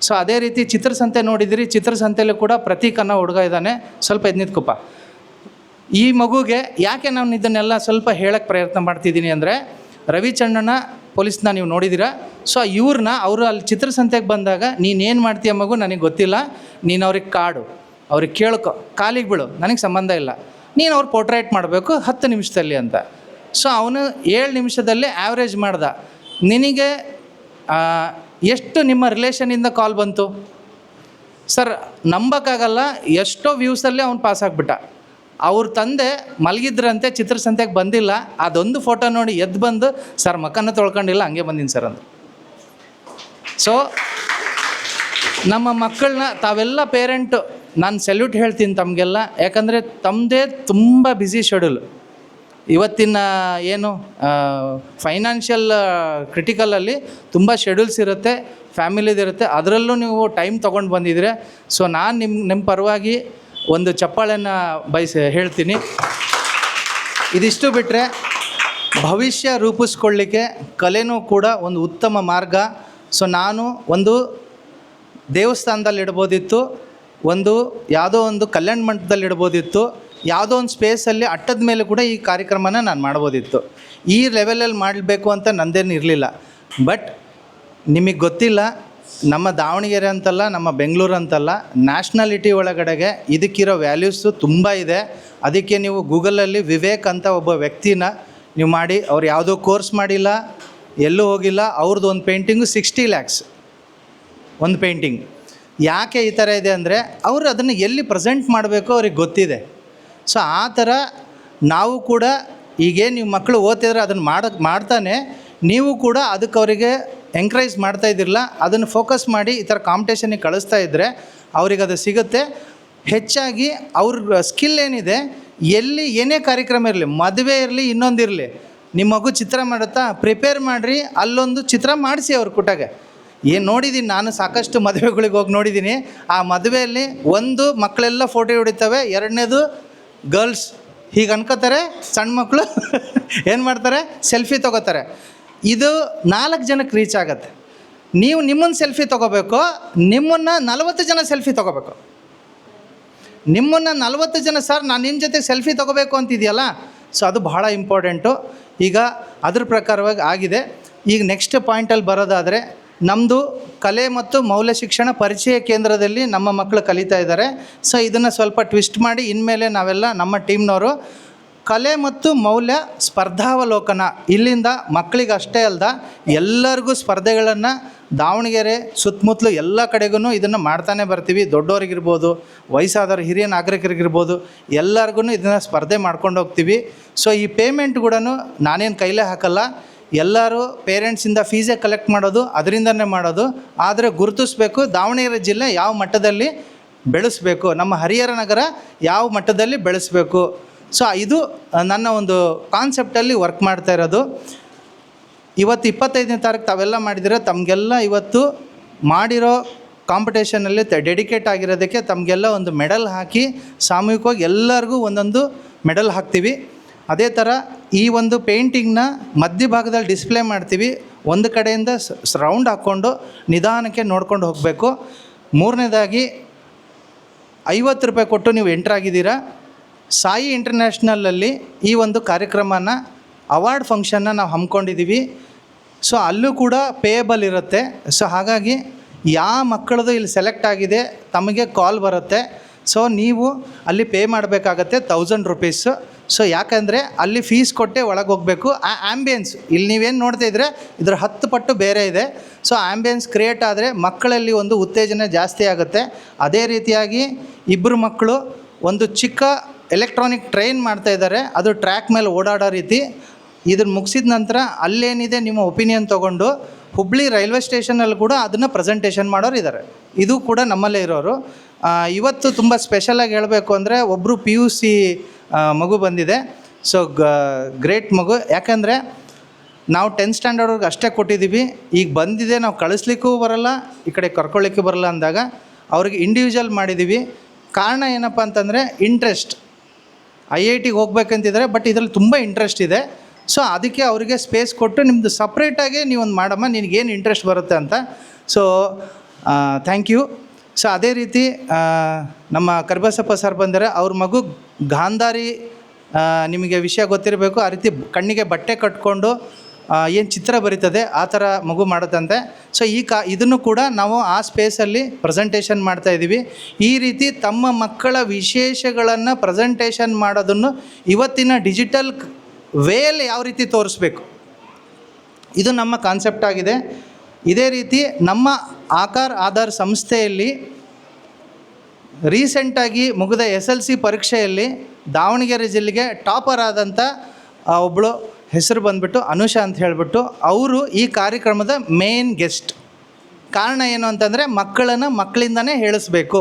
ಸೊ ಅದೇ ರೀತಿ ಚಿತ್ರಸಂತೆ ನೋಡಿದಿರಿ ಚಿತ್ರಸಂತೆಯಲ್ಲೂ ಕೂಡ ಪ್ರತೀಕ್ ಅನ್ನೋ ಹುಡುಗ ಇದ್ದಾನೆ. ಸ್ವಲ್ಪ ನಿಂತ್ಕೊಪ್ಪ ಈ ಮಗುಗೆ ಯಾಕೆ ನಾನು ಇದನ್ನೆಲ್ಲ ಸ್ವಲ್ಪ ಹೇಳಕ್ಕೆ ಪ್ರಯತ್ನ ಮಾಡ್ತಿದ್ದೀನಿ ಅಂದರೆ, ರವಿಚಂದ್ರನ ಪೊಲೀಸ್ನ ನೀವು ನೋಡಿದ್ದೀರಾ ಸೊ ಇವ್ರನ್ನ ಅವರು ಅಲ್ಲಿ ಚಿತ್ರಸಂತೆಗೆ ಬಂದಾಗ ನೀನೇನು ಮಾಡ್ತೀಯ ಮಗು? ನನಗೆ ಗೊತ್ತಿಲ್ಲ. ನೀನು ಅವ್ರಿಗೆ ಕಾಡು. ಅವ್ರಿಗೆ ಕೇಳ್ಕೊ. ಕಾಲಿಗೆ ಬೀಳು. ನನಗೆ ಸಂಬಂಧ ಇಲ್ಲ. ನೀನು ಅವ್ರು ಪೋರ್ಟ್ರೇಟ್ ಮಾಡಬೇಕು ಹತ್ತು ನಿಮಿಷದಲ್ಲಿ ಅಂತ. ಸೊ ಅವನು ಏಳು ನಿಮಿಷದಲ್ಲಿ ಆ್ಯಾವ್ರೇಜ್ ಮಾಡ್ದ. ನಿನಗೆ ಎಷ್ಟು ನಿಮ್ಮ ರಿಲೇಷನಿಂದ ಕಾಲ್ ಬಂತು? ಸರ್ ನಂಬಕ್ಕಾಗಲ್ಲ, ಎಷ್ಟೋ ವ್ಯೂಸಲ್ಲಿ ಅವ್ನು ಪಾಸ್ ಆಗಿಬಿಟ್ಟ. ಅವ್ರ ತಂದೆ ಮಲಗಿದ್ರಂತೆ, ಚಿತ್ರಸಂತೆಗೆ ಬಂದಿಲ್ಲ. ಅದೊಂದು ಫೋಟೋ ನೋಡಿ ಎದ್ದು ಬಂದು ಸರ್ ಮಕ್ಕನ ತೊಳ್ಕೊಂಡಿಲ್ಲ, ಹಂಗೆ ಬಂದೀನಿ ಸರ್ ಅಂದರು. ಸೊ ನಮ್ಮ ಮಕ್ಕಳನ್ನ ತಾವೆಲ್ಲ ಪೇರೆಂಟು ನಾನು ಸೆಲ್ಯೂಟ್ ಹೇಳ್ತೀನಿ ತಮಗೆಲ್ಲ. ಯಾಕಂದರೆ ತಮ್ಮದೇ ತುಂಬ ಬ್ಯುಸಿ ಶೆಡ್ಯೂಲ್ ಇವತ್ತಿನ, ಏನು ಫೈನಾನ್ಷಿಯಲ್ ಕ್ರಿಟಿಕಲಲ್ಲಿ ತುಂಬ ಶೆಡ್ಯೂಲ್ಸ್ ಇರುತ್ತೆ ಫ್ಯಾಮಿಲಿದಿರುತ್ತೆ ಅದರಲ್ಲೂ ನೀವು ಟೈಮ್ ತೊಗೊಂಡು ಬಂದಿದ್ರೆ ಸೊ ನಾನು ನಿಮ್ಮ ನಿಮ್ಮ ಪರವಾಗಿ ಒಂದು ಚಪ್ಪಾಳೆಯನ್ನು ಬಯಸಿ, ಹೇಳ್ತೀನಿ. ಇದಿಷ್ಟು ಬಿಟ್ಟರೆ ಭವಿಷ್ಯ ರೂಪಿಸ್ಕೊಳ್ಳಿಕ್ಕೆ ಕಲೆನೂ ಕೂಡ ಒಂದು ಉತ್ತಮ ಮಾರ್ಗ. ಸೊ ನಾನು ಒಂದು ದೇವಸ್ಥಾನದಲ್ಲಿ ಇಡ್ಬೋದಿತ್ತು ಒಂದು ಯಾವುದೋ ಒಂದು ಕಲ್ಯಾಣ ಮಂಟಪದಲ್ಲಿ ಇಡ್ಬೋದಿತ್ತು ಯಾವುದೋ ಒಂದು ಸ್ಪೇಸಲ್ಲಿ ಅಟ್ಟದ ಮೇಲೆ ಕೂಡ ಈ ಕಾರ್ಯಕ್ರಮನ ನಾನು ಮಾಡ್ಬೋದಿತ್ತು. ಈ ಲೆವೆಲಲ್ಲಿ ಮಾಡಬೇಕು ಅಂತ ನಂದೇನು ಇರಲಿಲ್ಲ. ಬಟ್ ನಿಮಗೆ ಗೊತ್ತಿಲ್ಲ, ನಮ್ಮ ದಾವಣಗೆರೆ ಅಂತಲ್ಲ, ನಮ್ಮ ಬೆಂಗಳೂರು ಅಂತಲ್ಲ ನ್ಯಾಷ್ನಾಲಿಟಿ ಒಳಗಡೆಗೆ ಇದಕ್ಕಿರೋ ವ್ಯಾಲ್ಯೂಸು ತುಂಬ ಇದೆ. ಅದಕ್ಕೆ ನೀವು ಗೂಗಲಲ್ಲಿ ವಿವೇಕ್ ಅಂತ ಒಬ್ಬ ವ್ಯಕ್ತಿನ ನೀವು ಮಾಡಿ, ಅವ್ರು ಯಾವುದೋ ಕೋರ್ಸ್ ಮಾಡಿಲ್ಲ, ಎಲ್ಲೂ ಹೋಗಿಲ್ಲ ಅವ್ರದ್ದು ಒಂದು ಪೇಂಟಿಂಗು ಸಿಕ್ಸ್ಟಿ ಲ್ಯಾಕ್ಸ್ ಒಂದು ಪೇಂಟಿಂಗ್ ಯಾಕೆ ಈ ಥರ ಇದೆ ಅಂದರೆ, ಅವರು ಅದನ್ನು ಎಲ್ಲಿ ಪ್ರೆಸೆಂಟ್ ಮಾಡಬೇಕು ಅವ್ರಿಗೆ ಗೊತ್ತಿದೆ. ಸೊ ಆ ಥರ ನಾವು ಕೂಡ ಈಗೇನು ನೀವು ಮಕ್ಕಳು ಓದ್ತಿದ್ರೆ ಅದನ್ನು ಮಾಡೋಕ್ಕೆ ಮಾಡ್ತಾನೆ, ನೀವು ಕೂಡ ಅದಕ್ಕೆ ಅವರಿಗೆ ಎಂಕರೇಜ್ ಮಾಡ್ತಾ ಇದ್ದಿರಲ್ಲ, ಅದನ್ನು ಫೋಕಸ್ ಮಾಡಿ ಈ ಥರ ಕಾಂಪಿಟೇಷನಿಗೆ ಕಳಿಸ್ತಾ ಇದ್ದರೆ ಅವ್ರಿಗೆ ಅದು ಸಿಗುತ್ತೆ. ಹೆಚ್ಚಾಗಿ ಅವ್ರ ಸ್ಕಿಲ್ ಏನಿದೆ, ಎಲ್ಲಿ ಏನೇ ಕಾರ್ಯಕ್ರಮ ಇರಲಿ, ಮದುವೆ ಇರಲಿ, ಇನ್ನೊಂದು ಇರಲಿ ನಿಮ್ಮ ಮಗು ಚಿತ್ರ ಮಾಡುತ್ತಾ ಪ್ರಿಪೇರ್ ಮಾಡಿರಿ, ಅಲ್ಲೊಂದು ಚಿತ್ರ ಮಾಡಿಸಿ ಅವ್ರ ಕುಟಗೆ. ಏನು ನೋಡಿದ್ದೀನಿ ನಾನು ಸಾಕಷ್ಟು ಮದುವೆಗಳಿಗೆ ಹೋಗಿ ನೋಡಿದ್ದೀನಿ ಆ ಮದುವೆಯಲ್ಲಿ ಒಂದು ಮಕ್ಕಳೆಲ್ಲ ಫೋಟೋ ಹಿಡಿತವೆ, ಎರಡನೇದು ಗರ್ಲ್ಸ್ ಹೀಗೆ ಅನ್ಕೋತಾರೆ ಸಣ್ಣ ಮಕ್ಕಳು ಏನು ಮಾಡ್ತಾರೆ, ಸೆಲ್ಫಿ ತೊಗೋತಾರೆ. ಇದು ನಾಲ್ಕು ಜನಕ್ಕೆ ರೀಚ್ ಆಗುತ್ತೆ. ನೀವು ನಿಮ್ಮನ್ನು ಸೆಲ್ಫಿ ತೊಗೋಬೇಕು, ನಿಮ್ಮನ್ನು ನಲವತ್ತು ಜನ ಸೆಲ್ಫಿ ತೊಗೋಬೇಕು. ನಿಮ್ಮನ್ನು ನಲವತ್ತು ಜನ, ಸರ್, ನಾನು ನಿಮ್ಮ ಜೊತೆ ಸೆಲ್ಫಿ ತೊಗೋಬೇಕು ಅಂತಿದೆಯಲ್ಲ? ಸೊ ಅದು ಬಹಳ ಇಂಪಾರ್ಟೆಂಟು ಈಗ ಅದ್ರ ಪ್ರಕಾರವಾಗಿ ಆಗಿದೆ. ಈಗ ನೆಕ್ಸ್ಟ್ ಪಾಯಿಂಟಲ್ಲಿ ಬರೋದಾದರೆ ನಮ್ಮದು ಕಲೆ ಮತ್ತು ಮೌಲ್ಯ ಶಿಕ್ಷಣ ಪರಿಚಯ ಕೇಂದ್ರದಲ್ಲಿ ನಮ್ಮ ಮಕ್ಕಳು ಕಲಿತಾ ಇದ್ದಾರೆ. ಸೊ ಇದನ್ನು ಸ್ವಲ್ಪ ಟ್ವಿಸ್ಟ್ ಮಾಡಿ, ಇನ್ಮೇಲೆ ನಾವೆಲ್ಲ ನಮ್ಮ ಟೀಮ್ನವರು ಕಲೆ ಮತ್ತು ಮೌಲ್ಯ ಸ್ಪರ್ಧಾವಲೋಕನ ಇಲ್ಲಿಂದ ಮಕ್ಕಳಿಗೆ ಅಷ್ಟೇ ಅಲ್ಲದ ಎಲ್ಲರಿಗೂ ಸ್ಪರ್ಧೆಗಳನ್ನು ದಾವಣಗೆರೆ, ಸುತ್ತಮುತ್ತಲು ಎಲ್ಲ ಕಡೆಗೂ ಇದನ್ನು ಮಾಡ್ತಾನೆ ಬರ್ತೀವಿ. ದೊಡ್ಡವರಿಗಿರ್ಬೋದು, ವಯಸ್ಸಾದವರು, ಹಿರಿಯ ನಾಗರಿಕರಿಗಿರ್ಬೋದು ಎಲ್ಲರಿಗೂ ಇದನ್ನು ಸ್ಪರ್ಧೆ ಮಾಡ್ಕೊಂಡು ಹೋಗ್ತೀವಿ ಸೊ ಈ ಪೇಮೆಂಟ್ ಕೂಡ ನಾನೇನು ಕೈಲೇ ಹಾಕಲ್ಲ. ಎಲ್ಲರೂ ಪೇರೆಂಟ್ಸಿಂದ ಫೀಸೇ ಕಲೆಕ್ಟ್ ಮಾಡೋದು, ಅದರಿಂದನೇ ಮಾಡೋದು. ಆದರೆ ಗುರುತಿಸ್ಬೇಕು, ದಾವಣಗೆರೆ ಜಿಲ್ಲೆ ಯಾವ ಮಟ್ಟದಲ್ಲಿ ಬೆಳೆಸಬೇಕು, ನಮ್ಮ ಹರಿಹರ ನಗರ ಯಾವ ಮಟ್ಟದಲ್ಲಿ ಬೆಳೆಸಬೇಕು. ಸೊ ಇದು ನನ್ನ ಒಂದು ಕಾನ್ಸೆಪ್ಟಲ್ಲಿ ವರ್ಕ್ ಮಾಡ್ತಾ ಇರೋದು. ಇವತ್ತು ಇಪ್ಪತ್ತೈದನೇ ತಾರೀಕು ತಾವೆಲ್ಲ ಮಾಡಿದರೆ ತಮಗೆಲ್ಲ ಇವತ್ತು ಮಾಡಿರೋ ಕಾಂಪಿಟೇಷನಲ್ಲಿ ಡೆಡಿಕೇಟ್ ಆಗಿರೋದಕ್ಕೆ ತಮಗೆಲ್ಲ ಒಂದು ಮೆಡಲ್ ಹಾಕಿ ಸಾಮೂಹಿಕವಾಗಿ ಎಲ್ಲರಿಗೂ ಒಂದೊಂದು ಮೆಡಲ್ ಹಾಕ್ತೀವಿ. ಅದೇ ಥರ ಈ ಒಂದು ಪೇಂಟಿಂಗ್ನ ಮಧ್ಯಭಾಗದಲ್ಲಿ ಡಿಸ್ಪ್ಲೇ ಮಾಡ್ತೀವಿ. ಒಂದು ಕಡೆಯಿಂದ ರೌಂಡ್ ಹಾಕ್ಕೊಂಡು ನಿಧಾನಕ್ಕೆ ನೋಡ್ಕೊಂಡು ಹೋಗಬೇಕು. ಮೂರನೇದಾಗಿ ಐವತ್ತು ರೂಪಾಯಿ ಕೊಟ್ಟು ನೀವು ಎಂಟ್ರಾಗಿದ್ದೀರಾ ಸಾಯಿ ಇಂಟರ್ನ್ಯಾಷನಲಲ್ಲಿ ಈ ಒಂದು ಕಾರ್ಯಕ್ರಮನ ಅವಾರ್ಡ್ ಫಂಕ್ಷನ್ನ ನಾವು ಹಮ್ಮಿಕೊಂಡಿದ್ದೀವಿ ಸೊ ಅಲ್ಲೂ ಕೂಡ ಪೇಯಬಲ್ ಇರುತ್ತೆ. ಸೊ ಹಾಗಾಗಿ ಯಾವ ಮಕ್ಕಳದು ಇಲ್ಲಿ ಸೆಲೆಕ್ಟ್ ಆಗಿದೆ, ತಮಗೆ ಕಾಲ್ ಬರುತ್ತೆ. ಸೊ ನೀವು ಅಲ್ಲಿ ಪೇ ಮಾಡಬೇಕಾಗತ್ತೆ ತೌಸಂಡ್ ರುಪೀಸು ಸೊ ಯಾಕಂದರೆ ಅಲ್ಲಿ ಫೀಸ್ ಕೊಟ್ಟೆ ಒಳಗೆ ಹೋಗಬೇಕು. ಆ ಆ್ಯಂಬಿಯನ್ಸ್ ಇಲ್ಲಿ ನೀವೇನು ನೋಡ್ತಾ ಇದ್ರೆ, ಇದರ ಹತ್ತು ಪಟ್ಟು ಬೇರೆ ಇದೆ. ಸೊ ಆ್ಯಂಬಿಯನ್ಸ್ ಕ್ರಿಯೇಟ್ ಆದರೆ ಮಕ್ಕಳಲ್ಲಿ ಒಂದು ಉತ್ತೇಜನ ಜಾಸ್ತಿ ಆಗುತ್ತೆ. ಅದೇ ರೀತಿಯಾಗಿ ಇಬ್ಬರು ಮಕ್ಕಳು ಒಂದು ಚಿಕ್ಕ ಎಲೆಕ್ಟ್ರಾನಿಕ್ ಟ್ರೈನ್ ಮಾಡ್ತಾ ಇದ್ದಾರೆ. ಅದು ಟ್ರ್ಯಾಕ್ ಮೇಲೆ ಓಡಾಡೋ ರೀತಿ. ಇದನ್ನು ಮುಗಿಸಿದ ನಂತರ ಅಲ್ಲೇನಿದೆ ನಿಮ್ಮ ಒಪಿನಿಯನ್ ತೊಗೊಂಡು ಹುಬ್ಬಳ್ಳಿ ರೈಲ್ವೆ ಸ್ಟೇಷನಲ್ಲಿ ಕೂಡ ಅದನ್ನು ಪ್ರೆಸೆಂಟೇಷನ್ ಮಾಡೋರು ಇದ್ದಾರೆ ಇದು ಕೂಡ ನಮ್ಮಲ್ಲೇ ಇರೋರು. ಇವತ್ತು ತುಂಬ ಸ್ಪೆಷಲಾಗಿ ಹೇಳಬೇಕು ಅಂದರೆ ಒಬ್ಬರು ಪಿ ಯು ಸಿ ಮಗು ಬಂದಿದೆ. ಸೊ ಗ್ರೇಟ್ ಮಗು. ಯಾಕಂದರೆ ನಾವು ಟೆಂತ್ ಸ್ಟ್ಯಾಂಡರ್ಡ್ವರೆಗೆ ಅಷ್ಟೇ ಕೊಟ್ಟಿದ್ದೀವಿ. ಈಗ ಬಂದಿದೆ, ನಾವು ಕಳಿಸ್ಲಿಕ್ಕೂ ಬರಲ್ಲ, ಈ ಕಡೆ ಕರ್ಕೊಳ್ಳಿಕ್ಕೂ ಬರಲ್ಲ ಅಂದಾಗ ಅವ್ರಿಗೆ ಇಂಡಿವಿಜುವಲ್ ಮಾಡಿದ್ದೀವಿ. ಕಾರಣ ಏನಪ್ಪ ಅಂತಂದರೆ ಇಂಟ್ರೆಸ್ಟ್ ಐ ಐ ಟಿಗೆ ಹೋಗ್ಬೇಕಂತಿದ್ದಾರೆ ಬಟ್ ಇದರಲ್ಲಿ ತುಂಬ ಇಂಟ್ರೆಸ್ಟ್ ಇದೆ. ಸೊ ಅದಕ್ಕೆ ಅವರಿಗೆ ಸ್ಪೇಸ್ ಕೊಟ್ಟು ನಿಮ್ಮದು ಸಪ್ರೇಟಾಗಿ ನೀವೊಂದು ಮಾಡಮ್ಮ, ನಿನಗೇನು ಇಂಟ್ರೆಸ್ಟ್ ಬರುತ್ತೆ ಅಂತ. ಸೊ ಥ್ಯಾಂಕ್ ಯು ಸೊ ಅದೇ ರೀತಿ ನಮ್ಮ ಕರಿಬಸಪ್ಪ ಸರ್ ಬಂದರೆ ಅವ್ರ ಮಗು ಗಾಂಧಾರಿ ನಿಮಗೆ ವಿಷಯ ಗೊತ್ತಿರಬೇಕು. ಆ ರೀತಿ ಕಣ್ಣಿಗೆ ಬಟ್ಟೆ ಕಟ್ಕೊಂಡು ಏನು ಚಿತ್ರ ಬರೀತದೆ, ಆ ಥರ ಮಗು ಮಾಡುತ್ತಂತೆ. ಸೊ ಈ ಕಾ, ಇದನ್ನು ಕೂಡ ನಾವು ಆ ಸ್ಪೇಸಲ್ಲಿ ಪ್ರೆಸೆಂಟೇಷನ್ ಮಾಡ್ತಾ ಇದ್ದೀವಿ. ಈ ರೀತಿ ತಮ್ಮ ಮಕ್ಕಳ ವಿಶೇಷಗಳನ್ನು ಪ್ರೆಸೆಂಟೇಷನ್ ಮಾಡೋದನ್ನು ಇವತ್ತಿನ ಡಿಜಿಟಲ್ ವೇಯಲ್ಲಿ ಯಾವ ರೀತಿ ತೋರಿಸ್ಬೇಕು? ಇದು ನಮ್ಮ ಕಾನ್ಸೆಪ್ಟ್ ಆಗಿದೆ. ಇದೇ ರೀತಿ ನಮ್ಮ ಆಕಾರ್ ಆಧಾರ್ ಸಂಸ್ಥೆಯಲ್ಲಿ ರೀಸೆಂಟಾಗಿ ಮುಗಿದ ಎಸ್ ಎಲ್ ಸಿ ಪರೀಕ್ಷೆಯಲ್ಲಿ ದಾವಣಗೆರೆ ಜಿಲ್ಲೆಗೆ ಟಾಪರ್ ಆದಂಥ ಒಬ್ಬಳು ಹೆಸರು ಬಂದ್ಬಿಟ್ಟು ಅನುಷಾ ಅಂತ ಹೇಳಿಬಿಟ್ಟು ಅವರು ಈ ಕಾರ್ಯಕ್ರಮದ ಮೇನ್ ಗೆಸ್ಟ್. ಕಾರಣ ಏನು ಅಂತಂದರೆ ಮಕ್ಕಳನ್ನು ಮಕ್ಕಳಿಂದನೇ ಹೇಳಿಸ್ಬೇಕು.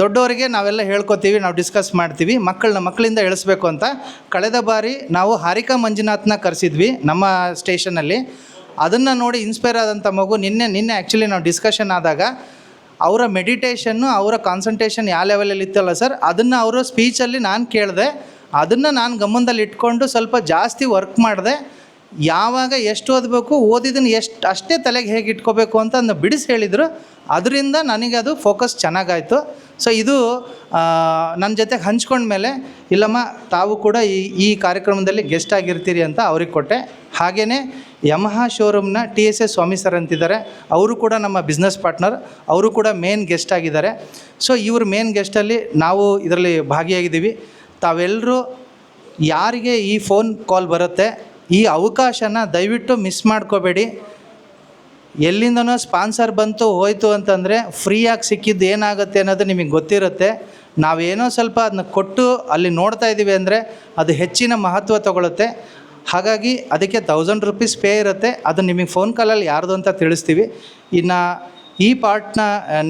ದೊಡ್ಡವರಿಗೆ ನಾವೆಲ್ಲ ಹೇಳ್ಕೊತೀವಿ, ನಾವು ಡಿಸ್ಕಸ್ ಮಾಡ್ತೀವಿ, ಮಕ್ಕಳನ್ನ ಮಕ್ಕಳಿಂದ ಹೇಳಿಸ್ಬೇಕು ಅಂತ. ಕಳೆದ ಬಾರಿ ನಾವು ಹಾರಿಕಾ ಮಂಜುನಾಥ್ನ ಕರೆಸಿದ್ವಿ ನಮ್ಮ ಸ್ಟೇಷನಲ್ಲಿ ಅದನ್ನು ನೋಡಿ ಇನ್ಸ್ಪೈರ್ ಆದಂಥ ಮಗು ನಿನ್ನೆ ನಿನ್ನೆ ಆ್ಯಕ್ಚುಲಿ ನಾವು ಡಿಸ್ಕಷನ್ ಆದಾಗ ಅವರ ಮೆಡಿಟೇಷನ್ನು ಅವರ ಕಾನ್ಸಂಟ್ರೇಷನ್ ಯಾವ ಲೆವೆಲಲ್ಲಿ ಇತ್ತಲ್ಲ ಸರ್ ಅದನ್ನು ಅವರು ಸ್ಪೀಚಲ್ಲಿ ನಾನು ಕೇಳಿದೆ, ಅದನ್ನು ನಾನು ಗಮನದಲ್ಲಿ ಇಟ್ಕೊಂಡು ಸ್ವಲ್ಪ ಜಾಸ್ತಿ ವರ್ಕ್ ಮಾಡಿದೆ, ಯಾವಾಗ ಎಷ್ಟು ಓದಬೇಕು ಓದಿದ್ದನ್ನು ಎಷ್ಟು, ಅಷ್ಟೇ ತಲೆಗೆ ಹೇಗೆ ಇಟ್ಕೋಬೇಕು ಅಂತ ಅದನ್ನ ಬಿಡಿಸಿ ಹೇಳಿದರು. ಅದರಿಂದ ನನಗೆ ಅದು ಫೋಕಸ್ ಚೆನ್ನಾಗಾಯಿತು. ಸೊ ಇದು ನನ್ನ ಜೊತೆಗೆ ಹಂಚ್ಕೊಂಡ್ಮೇಲೆ ಇಲ್ಲಮ್ಮ, ತಾವು ಕೂಡ ಈ ಈ ಕಾರ್ಯಕ್ರಮದಲ್ಲಿ ಗೆಸ್ಟ್ ಆಗಿರ್ತೀರಿ ಅಂತ ಅವ್ರಿಗೆ ಕೊಟ್ಟೆ. ಹಾಗೆಯೇ Yamaha ಶೋರೂಮ್ನ T S S Swamy sir ಅಂತಿದ್ದಾರೆ. ಅವರು ಕೂಡ ನಮ್ಮ ಬಿಸ್ನೆಸ್ ಪಾರ್ಟ್ನರ್ ಅವರು ಕೂಡ ಮೇನ್ ಗೆಸ್ಟ್ ಆಗಿದ್ದಾರೆ. ಸೊ ಇವರು ಮೇನ್ ಗೆಸ್ಟಲ್ಲಿ ನಾವು ಇದರಲ್ಲಿ ಭಾಗಿಯಾಗಿದ್ದೀವಿ. ತಾವೆಲ್ಲರೂ ಯಾರಿಗೆ ಈ ಫೋನ್ ಕಾಲ್ ಬರುತ್ತೆ, ಈ ಅವಕಾಶನ ದಯವಿಟ್ಟು ಮಿಸ್ ಮಾಡ್ಕೋಬೇಡಿ. ಎಲ್ಲಿಂದನೋ ಸ್ಪಾನ್ಸರ್ ಬಂತು, ಹೋಯ್ತು ಅಂತಂದರೆ ಫ್ರೀಯಾಗಿ ಸಿಕ್ಕಿದ್ದು ಏನಾಗುತ್ತೆ ಅನ್ನೋದು ನಿಮಗೆ ಗೊತ್ತಿರುತ್ತೆ. ನಾವೇನೋ ಸ್ವಲ್ಪ ಅದನ್ನ ಕೊಟ್ಟು ಅಲ್ಲಿ ನೋಡ್ತಾ ಇದ್ದೀವಿ ಅಂದರೆ ಅದು ಹೆಚ್ಚಿನ ಮಹತ್ವ ತಗೊಳುತ್ತೆ. ಹಾಗಾಗಿ ಅದಕ್ಕೆ ತೌಸಂಡ್ ರುಪೀಸ್ ಪೇ ಇರುತ್ತೆ. ಅದು ನಿಮಗೆ ಫೋನ್ ಕಾಲಲ್ಲಿ ಯಾರ್ದು ಅಂತ ತಿಳಿಸ್ತೀವಿ. ಇನ್ನು ಈ ಪಾರ್ಟ್ನ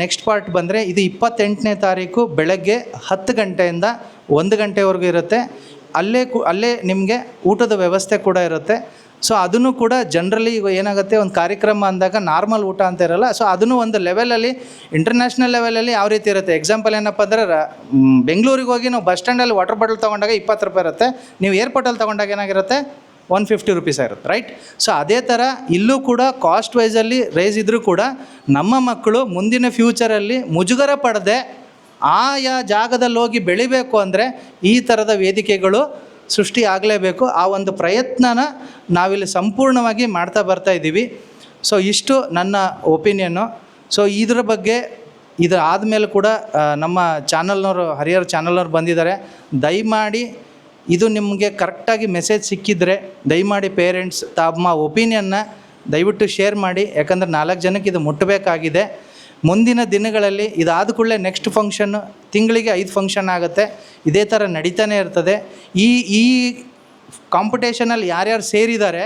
ನೆಕ್ಸ್ಟ್ ಪಾರ್ಟ್ ಬಂದರೆ ಇದು ಇಪ್ಪತ್ತೆಂಟನೇ ತಾರೀಕು ಬೆಳಗ್ಗೆ ಹತ್ತು ಗಂಟೆಯಿಂದ ಒಂದು ಗಂಟೆವರೆಗೂ ಇರುತ್ತೆ. ಅಲ್ಲೇ ಕು, ಅಲ್ಲೇ ನಿಮಗೆ ಊಟದ ವ್ಯವಸ್ಥೆ ಕೂಡ ಇರುತ್ತೆ. ಸೊ ಅದನ್ನು ಕೂಡ ಜನರಲಿ ಈಗ ಏನಾಗುತ್ತೆ? ಒಂದು ಕಾರ್ಯಕ್ರಮ ಅಂದಾಗ ನಾರ್ಮಲ್ ಊಟ ಅಂತ ಇರಲ್ಲ. ಸೊ ಅದನ್ನು ಒಂದು ಲೆವೆಲಲ್ಲಿ ಇಂಟರ್ನ್ಯಾಷನಲ್ ಲೆವೆಲಲ್ಲಿ ಯಾವ ರೀತಿ ಇರುತ್ತೆ? ಎಕ್ಸಾಂಪಲ್ ಏನಪ್ಪ ಅಂದರೆ ಬೆಂಗಳೂರಿಗೆ ಹೋಗಿ ನಾವು ಬಸ್ ಸ್ಟ್ಯಾಂಡಲ್ಲಿ ವಾಟರ್ ಬಾಟಲ್ ತೊಗೊಂಡಾಗ ಇಪ್ಪತ್ತು ರೂಪಾಯಿ ಇರುತ್ತೆ. ನೀವು ಏರ್ಪೋರ್ಟಲ್ಲಿ ತೊಗೊಂಡಾಗ ಏನಾಗಿರುತ್ತೆ? ಒನ್ ಫಿಫ್ಟಿ ರುಪೀಸ್ ಆಗಿರುತ್ತೆ ರೈಟ್ ಸೊ ಅದೇ ಥರ ಇಲ್ಲೂ ಕೂಡ ಕಾಸ್ಟ್ ವೈಸಲ್ಲಿ ರೈಸ್ ಇದ್ದರೂ ಕೂಡ ನಮ್ಮ ಮಕ್ಕಳು ಮುಂದಿನ ಫ್ಯೂಚರಲ್ಲಿ ಮುಜುಗರ ಪಡದೆ ಆಯಾ ಜಾಗದಲ್ಲಿ ಹೋಗಿ ಬೆಳಿಬೇಕು ಅಂದರೆ ಈ ಥರದ ವೇದಿಕೆಗಳು ಸೃಷ್ಟಿ ಆಗಲೇಬೇಕು ಆ ಒಂದು ಪ್ರಯತ್ನನ ನಾವಿಲ್ಲಿ ಸಂಪೂರ್ಣವಾಗಿ ಮಾಡ್ತಾ ಬರ್ತಾ ಇದ್ದೀವಿ. ಸೊ ಇಷ್ಟು ನನ್ನ ಒಪಿನಿಯನ್ನು ಸೊ ಇದ್ರ ಬಗ್ಗೆ ಇದು ಆದಮೇಲೆ ಕೂಡ ನಮ್ಮ ಚಾನಲ್ನವರು, ಹರಿಹರ್ ಚಾನಲ್ನವ್ರು ಬಂದಿದ್ದಾರೆ. ದಯಮಾಡಿ ಇದು ನಿಮಗೆ ಕರೆಕ್ಟಾಗಿ ಮೆಸೇಜ್ ಸಿಕ್ಕಿದರೆ, ದಯಮಾಡಿ ಪೇರೆಂಟ್ಸ್ ತಮ್ಮ ಒಪಿನಿಯನ್ನ ದಯವಿಟ್ಟು ಶೇರ್ ಮಾಡಿ. ಯಾಕಂದರೆ ನಾಲ್ಕು ಜನಕ್ಕೆ ಇದು ಮುಟ್ಟಬೇಕಾಗಿದೆ ಮುಂದಿನ ದಿನಗಳಲ್ಲಿ ಇದಾದ ಕೂಡಲೇ ನೆಕ್ಸ್ಟ್ ಫಂಕ್ಷನ್ನು ತಿಂಗಳಿಗೆ ಐದು ಫಂಕ್ಷನ್ ಆಗುತ್ತೆ. ಇದೇ ಥರ ನಡೀತಾನೆ ಇರ್ತದೆ. ಈ ಈ ಕಾಂಪಿಟೇಷನಲ್ಲಿ ಯಾರ್ಯಾರು ಸೇರಿದ್ದಾರೆ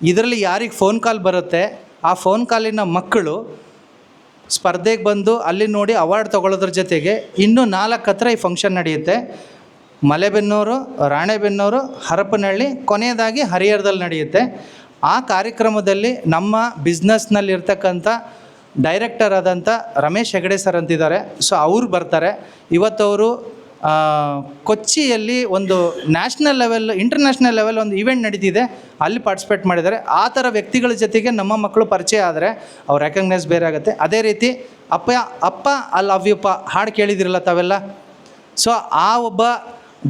ಇದರಲ್ಲಿ ಯಾರಿಗೆ ಫೋನ್ ಕಾಲ್ ಬರುತ್ತೆ, ಆ ಫೋನ್ ಕಾಲಿನ ಮಕ್ಕಳು ಸ್ಪರ್ಧೆಗೆ ಬಂದು ಅಲ್ಲಿ ನೋಡಿ ಅವಾರ್ಡ್ ತೊಗೊಳ್ಳೋದ್ರ ಜೊತೆಗೆ ಇನ್ನೂ ನಾಲ್ಕು ಹತ್ರ ಈ ಫಂಕ್ಷನ್ ನಡೆಯುತ್ತೆ. ಮಲೆಬೆನ್ನೂರು, ರಾಣೆಬೆನ್ನೂರು, ಹರಪನಹಳ್ಳಿ ಕೊನೆಯದಾಗಿ ಹರಿಹರದಲ್ಲಿ ನಡೆಯುತ್ತೆ. ಆ ಕಾರ್ಯಕ್ರಮದಲ್ಲಿ ನಮ್ಮ ಬಿಸ್ನೆಸ್ನಲ್ಲಿರ್ತಕ್ಕಂಥ ಡೈರೆಕ್ಟರ್ ಆದಂಥ ರಮೇಶ್ ಹೆಗಡೆ ಸರ್ ಅಂತಿದ್ದಾರೆ. ಸೊ ಅವ್ರು ಬರ್ತಾರೆ. ಇವತ್ತವರು ಕೊಚ್ಚಿಯಲ್ಲಿ ಒಂದು ನ್ಯಾಷನಲ್ ಲೆವೆಲ್, ಇಂಟರ್ನ್ಯಾಷನಲ್ ಲೆವೆಲ್ ಒಂದು ಇವೆಂಟ್ ನಡೀತಿದೆ. ಅಲ್ಲಿ ಪಾರ್ಟಿಸಿಪೇಟ್ ಮಾಡಿದ್ದಾರೆ. ಆ ಥರ ವ್ಯಕ್ತಿಗಳ ಜೊತೆಗೆ ನಮ್ಮ ಮಕ್ಕಳು ಪರಿಚಯ ಆದರೆ ಅವ್ರು ರೆಕಗ್ನೈಸ್ ಬೇರೆ ಆಗುತ್ತೆ. ಅದೇ ರೀತಿ ಅಪ್ಪ ಅಪ್ಪ ಅಲ್ಲಿ ಅವ್ಯಪ್ಪ ಹಾಡು ಕೇಳಿದಿರಲ್ಲ ತಾವೆಲ್ಲ? ಸೊ ಆ ಒಬ್ಬ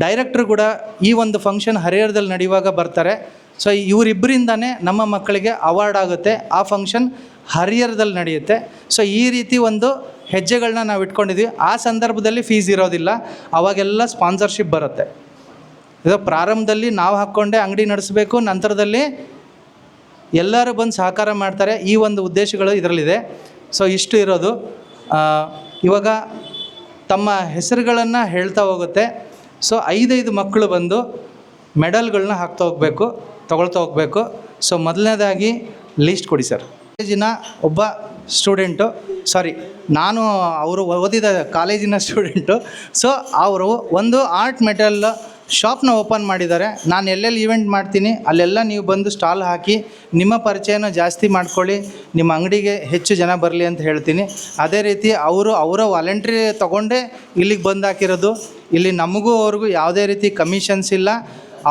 ಡೈರೆಕ್ಟ್ರು ಕೂಡ ಈ ಒಂದು ಫಂಕ್ಷನ್ ಹರಿಹರದಲ್ಲಿ ನಡೆಯುವಾಗ ಬರ್ತಾರೆ. ಸೊ ಇವರಿಬ್ಬರಿಂದನೇ ನಮ್ಮ ಮಕ್ಕಳಿಗೆ ಅವಾರ್ಡ್ ಆಗುತ್ತೆ. ಆ ಫಂಕ್ಷನ್ ಹರಿಯರದಲ್ಲಿ ನಡೆಯುತ್ತೆ. ಸೊ ಈ ರೀತಿ ಒಂದು ಹೆಜ್ಜೆಗಳನ್ನ ನಾವು ಇಟ್ಕೊಂಡಿದ್ವಿ. ಆ ಸಂದರ್ಭದಲ್ಲಿ ಫೀಸ್ ಇರೋದಿಲ್ಲ. ಅವಾಗೆಲ್ಲ ಸ್ಪಾನ್ಸರ್ಶಿಪ್ ಬರುತ್ತೆ. ಇದು ಪ್ರಾರಂಭದಲ್ಲಿ ನಾವು ಹಾಕ್ಕೊಂಡೆ ಅಂಗಡಿ ನಡೆಸಬೇಕು. ನಂತರದಲ್ಲಿ ಎಲ್ಲರೂ ಬಂದು ಸಹಕಾರ ಮಾಡ್ತಾರೆ. ಈ ಒಂದು ಉದ್ದೇಶಗಳು ಇದರಲ್ಲಿದೆ. ಸೊ ಇಷ್ಟು ಇರೋದು. ಇವಾಗ ತಮ್ಮ ಹೆಸರುಗಳನ್ನು ಹೇಳ್ತಾ ಹೋಗುತ್ತೆ. ಸೊ ಐದೈದು ಮಕ್ಕಳು ಬಂದು ಮೆಡಲ್ಗಳನ್ನ ಹಾಕ್ತಾ ಹೋಗಬೇಕು. ತಗೊಳ್ತಾ ಹೋಗಬೇಕು. ಸೊ ಮೊದಲನೇದಾಗಿ ಲೀಸ್ಟ್ ಕೊಡಿ ಸರ್ ಕಾಲೇಜಿನ ಒಬ್ಬ ಸ್ಟೂಡೆಂಟು ಸಾರಿ ನಾನು ಅವರು ಓದಿದ ಕಾಲೇಜಿನ ಸ್ಟೂಡೆಂಟು ಸೊ ಅವರು ಒಂದು ಆರ್ಟ್ ಮೆಟಲ್ ಶಾಪ್ನ ಓಪನ್ ಮಾಡಿದ್ದಾರೆ. ನಾನು ಎಲ್ಲೆಲ್ಲಿ ಈವೆಂಟ್ ಮಾಡ್ತೀನಿ, ಅಲ್ಲೆಲ್ಲ ನೀವು ಬಂದು ಸ್ಟಾಲ್ ಹಾಕಿ, ನಿಮ್ಮ ಪರಿಚಯನ ಜಾಸ್ತಿ ಮಾಡ್ಕೊಳ್ಳಿ, ನಿಮ್ಮ ಅಂಗಡಿಗೆ ಹೆಚ್ಚು ಜನ ಬರಲಿ ಅಂತ ಹೇಳ್ತೀನಿ. ಅದೇ ರೀತಿ ಅವರು ಅವರ ವಾಲಂಟ್ರಿ ತೊಗೊಂಡೇ ಇಲ್ಲಿಗೆ ಬಂದು ಹಾಕಿರೋದು. ಇಲ್ಲಿ ನಮಗೂ ಅವ್ರಿಗೂ ಯಾವುದೇ ರೀತಿ ಕಮಿಷನ್ಸ್ ಇಲ್ಲ.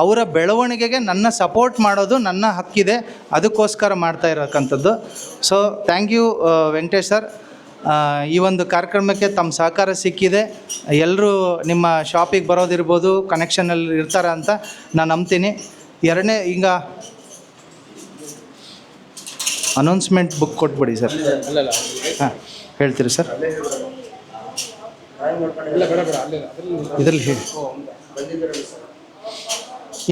ಅವರ ಬೆಳವಣಿಗೆಗೆ ನನ್ನ ಸಪೋರ್ಟ್ ಮಾಡೋದು ನನ್ನ ಹಕ್ಕಿದೆ. ಅದಕ್ಕೋಸ್ಕರ ಮಾಡ್ತಾ ಇರೋಕ್ಕಂಥದ್ದು so thank you Venkatesh sir ಈ ಒಂದು ಕಾರ್ಯಕ್ರಮಕ್ಕೆ ತಮ್ಮ ಸಹಕಾರ ಸಿಕ್ಕಿದೆ. ಎಲ್ಲರೂ ನಿಮ್ಮ ಶಾಪಿಗೆ ಬರೋದಿರ್ಬೋದು ಕನೆಕ್ಷನಲ್ಲಿ ಇರ್ತಾರೆ ಅಂತ ನಾನು ನಂಬ್ತೀನಿ. ಎರಡನೇ ಈಗ ಅನೌನ್ಸ್ಮೆಂಟ್ ಬುಕ್ ಕೊಟ್ಬಿಡಿ ಸರ್ ಹಾಂ ಹೇಳ್ತೀರಿ ಸರ್ ಇದರಲ್ಲಿ ಹೇಳಿ.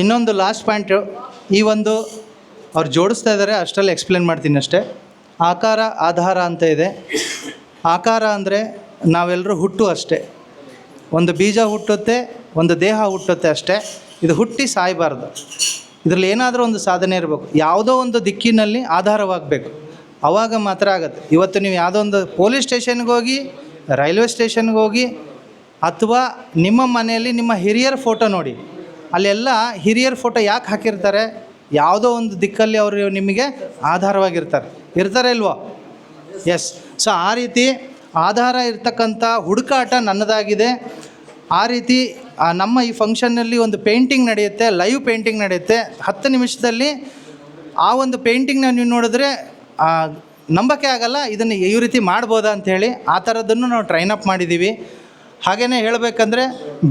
ಇನ್ನೊಂದು ಲಾಸ್ಟ್ ಪಾಯಿಂಟ್ ಈ ಒಂದು ಅವ್ರು ಜೋಡಿಸ್ತಾ ಇದ್ದಾರೆ ಅಷ್ಟರಲ್ಲಿ ಎಕ್ಸ್ಪ್ಲೇನ್ ಮಾಡ್ತೀನಿ ಅಷ್ಟೇ. ಆಕಾರ, ಆಧಾರ ಅಂತ ಇದೆ. ಆಕಾರ ಅಂದರೆ ನಾವೆಲ್ಲರೂ ಹುಟ್ಟು ಅಷ್ಟೇ. ಒಂದು ಬೀಜ ಹುಟ್ಟುತ್ತೆ, ಒಂದು ದೇಹ ಹುಟ್ಟುತ್ತೆ ಅಷ್ಟೇ. ಇದು ಹುಟ್ಟಿ ಸಾಯಬಾರ್ದು. ಇದರಲ್ಲಿ ಏನಾದರೂ ಒಂದು ಸಾಧನೆ ಇರಬೇಕು. ಯಾವುದೋ ಒಂದು ದಿಕ್ಕಿನಲ್ಲಿ ಆಧಾರವಾಗಬೇಕು. ಆವಾಗ ಮಾತ್ರ ಆಗುತ್ತೆ. ಇವತ್ತು ನೀವು ಯಾವುದೋ ಒಂದು ಪೊಲೀಸ್ ಸ್ಟೇಷನ್ಗೆ ಹೋಗಿ ರೈಲ್ವೆ ಸ್ಟೇಷನ್ಗೆ ಹೋಗಿ, ಅಥವಾ ನಿಮ್ಮ ಮನೆಯಲ್ಲಿ ನಿಮ್ಮ ಹಿರಿಯರ ಫೋಟೋ ನೋಡಿ. ಅಲ್ಲೆಲ್ಲ ಹಿರಿಯರ ಫೋಟೋ ಯಾಕೆ ಹಾಕಿರ್ತಾರೆ? ಯಾವುದೋ ಒಂದು ದಿಕ್ಕಲ್ಲಿ ಅವರು ನಿಮಗೆ ಆಧಾರವಾಗಿರ್ತಾರೆ. ಇರ್ತಾರೆ ಇಲ್ವೋ? ಎಸ್ ಸೊ ಆ ರೀತಿ ಆಧಾರ ಇರ್ತಕ್ಕಂಥ ಹುಡುಕಾಟ ನನ್ನದಾಗಿದೆ. ಆ ರೀತಿ ನಮ್ಮ ಈ ಫಂಕ್ಷನ್ನಲ್ಲಿ ಒಂದು ಪೇಂಟಿಂಗ್ ನಡೆಯುತ್ತೆ ಲೈವ್ ಪೇಂಟಿಂಗ್ ನಡೆಯುತ್ತೆ. ಹತ್ತು ನಿಮಿಷದಲ್ಲಿ ಆ ಒಂದು ಪೇಂಟಿಂಗ್ನ ನೀವು ನೋಡಿದ್ರೆ ನಂಬಕ್ಕೆ ಆಗಲ್ಲ, ಇದನ್ನು ಈ ರೀತಿ ಮಾಡ್ಬೋದಾ ಅಂಥೇಳಿ ಆ ಥರದ್ದನ್ನು ನಾವು ಟ್ರೈನ್ ಅಪ್ ಮಾಡಿದ್ದೀವಿ. ಹಾಗೆಯೇ ಹೇಳಬೇಕಂದ್ರೆ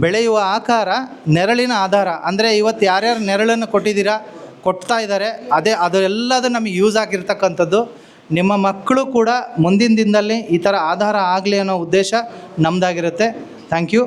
ಬೆಳೆಯುವ ಆಕಾರ ನೆರಳಿನ ಆಧಾರ. ಅಂದರೆ ಇವತ್ತು ಯಾರ್ಯಾರು ನೆರಳನ್ನು ಕೊಟ್ಟಿದ್ದೀರಾ, ಕೊಡ್ತಾ ಇದ್ದಾರೆ, ಅದೇ ಅದೆಲ್ಲದು ನಮಗೆ ಯೂಸ್ ಆಗಿರ್ತಕ್ಕಂಥದ್ದು. ನಿಮ್ಮ ಮಕ್ಕಳು ಕೂಡ ಮುಂದಿನ ದಿನದಲ್ಲಿ ಈ ಥರ ಆಧಾರ ಆಗಲಿ ಅನ್ನೋ ಉದ್ದೇಶ ನಮ್ಮದಾಗಿರುತ್ತೆ thank you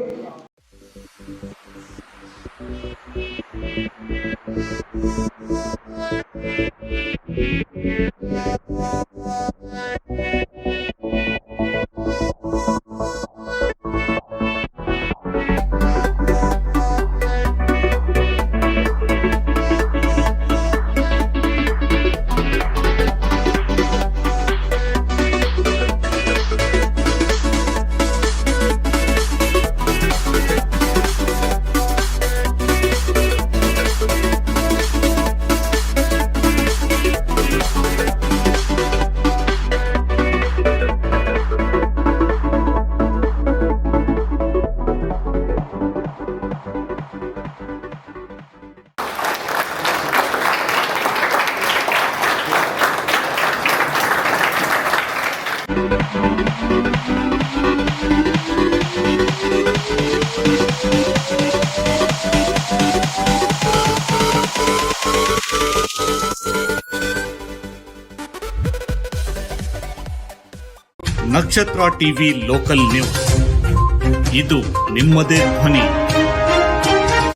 TV local news. ಇದು ನಿಮ್ಮದೇ ಧ್ವನಿ.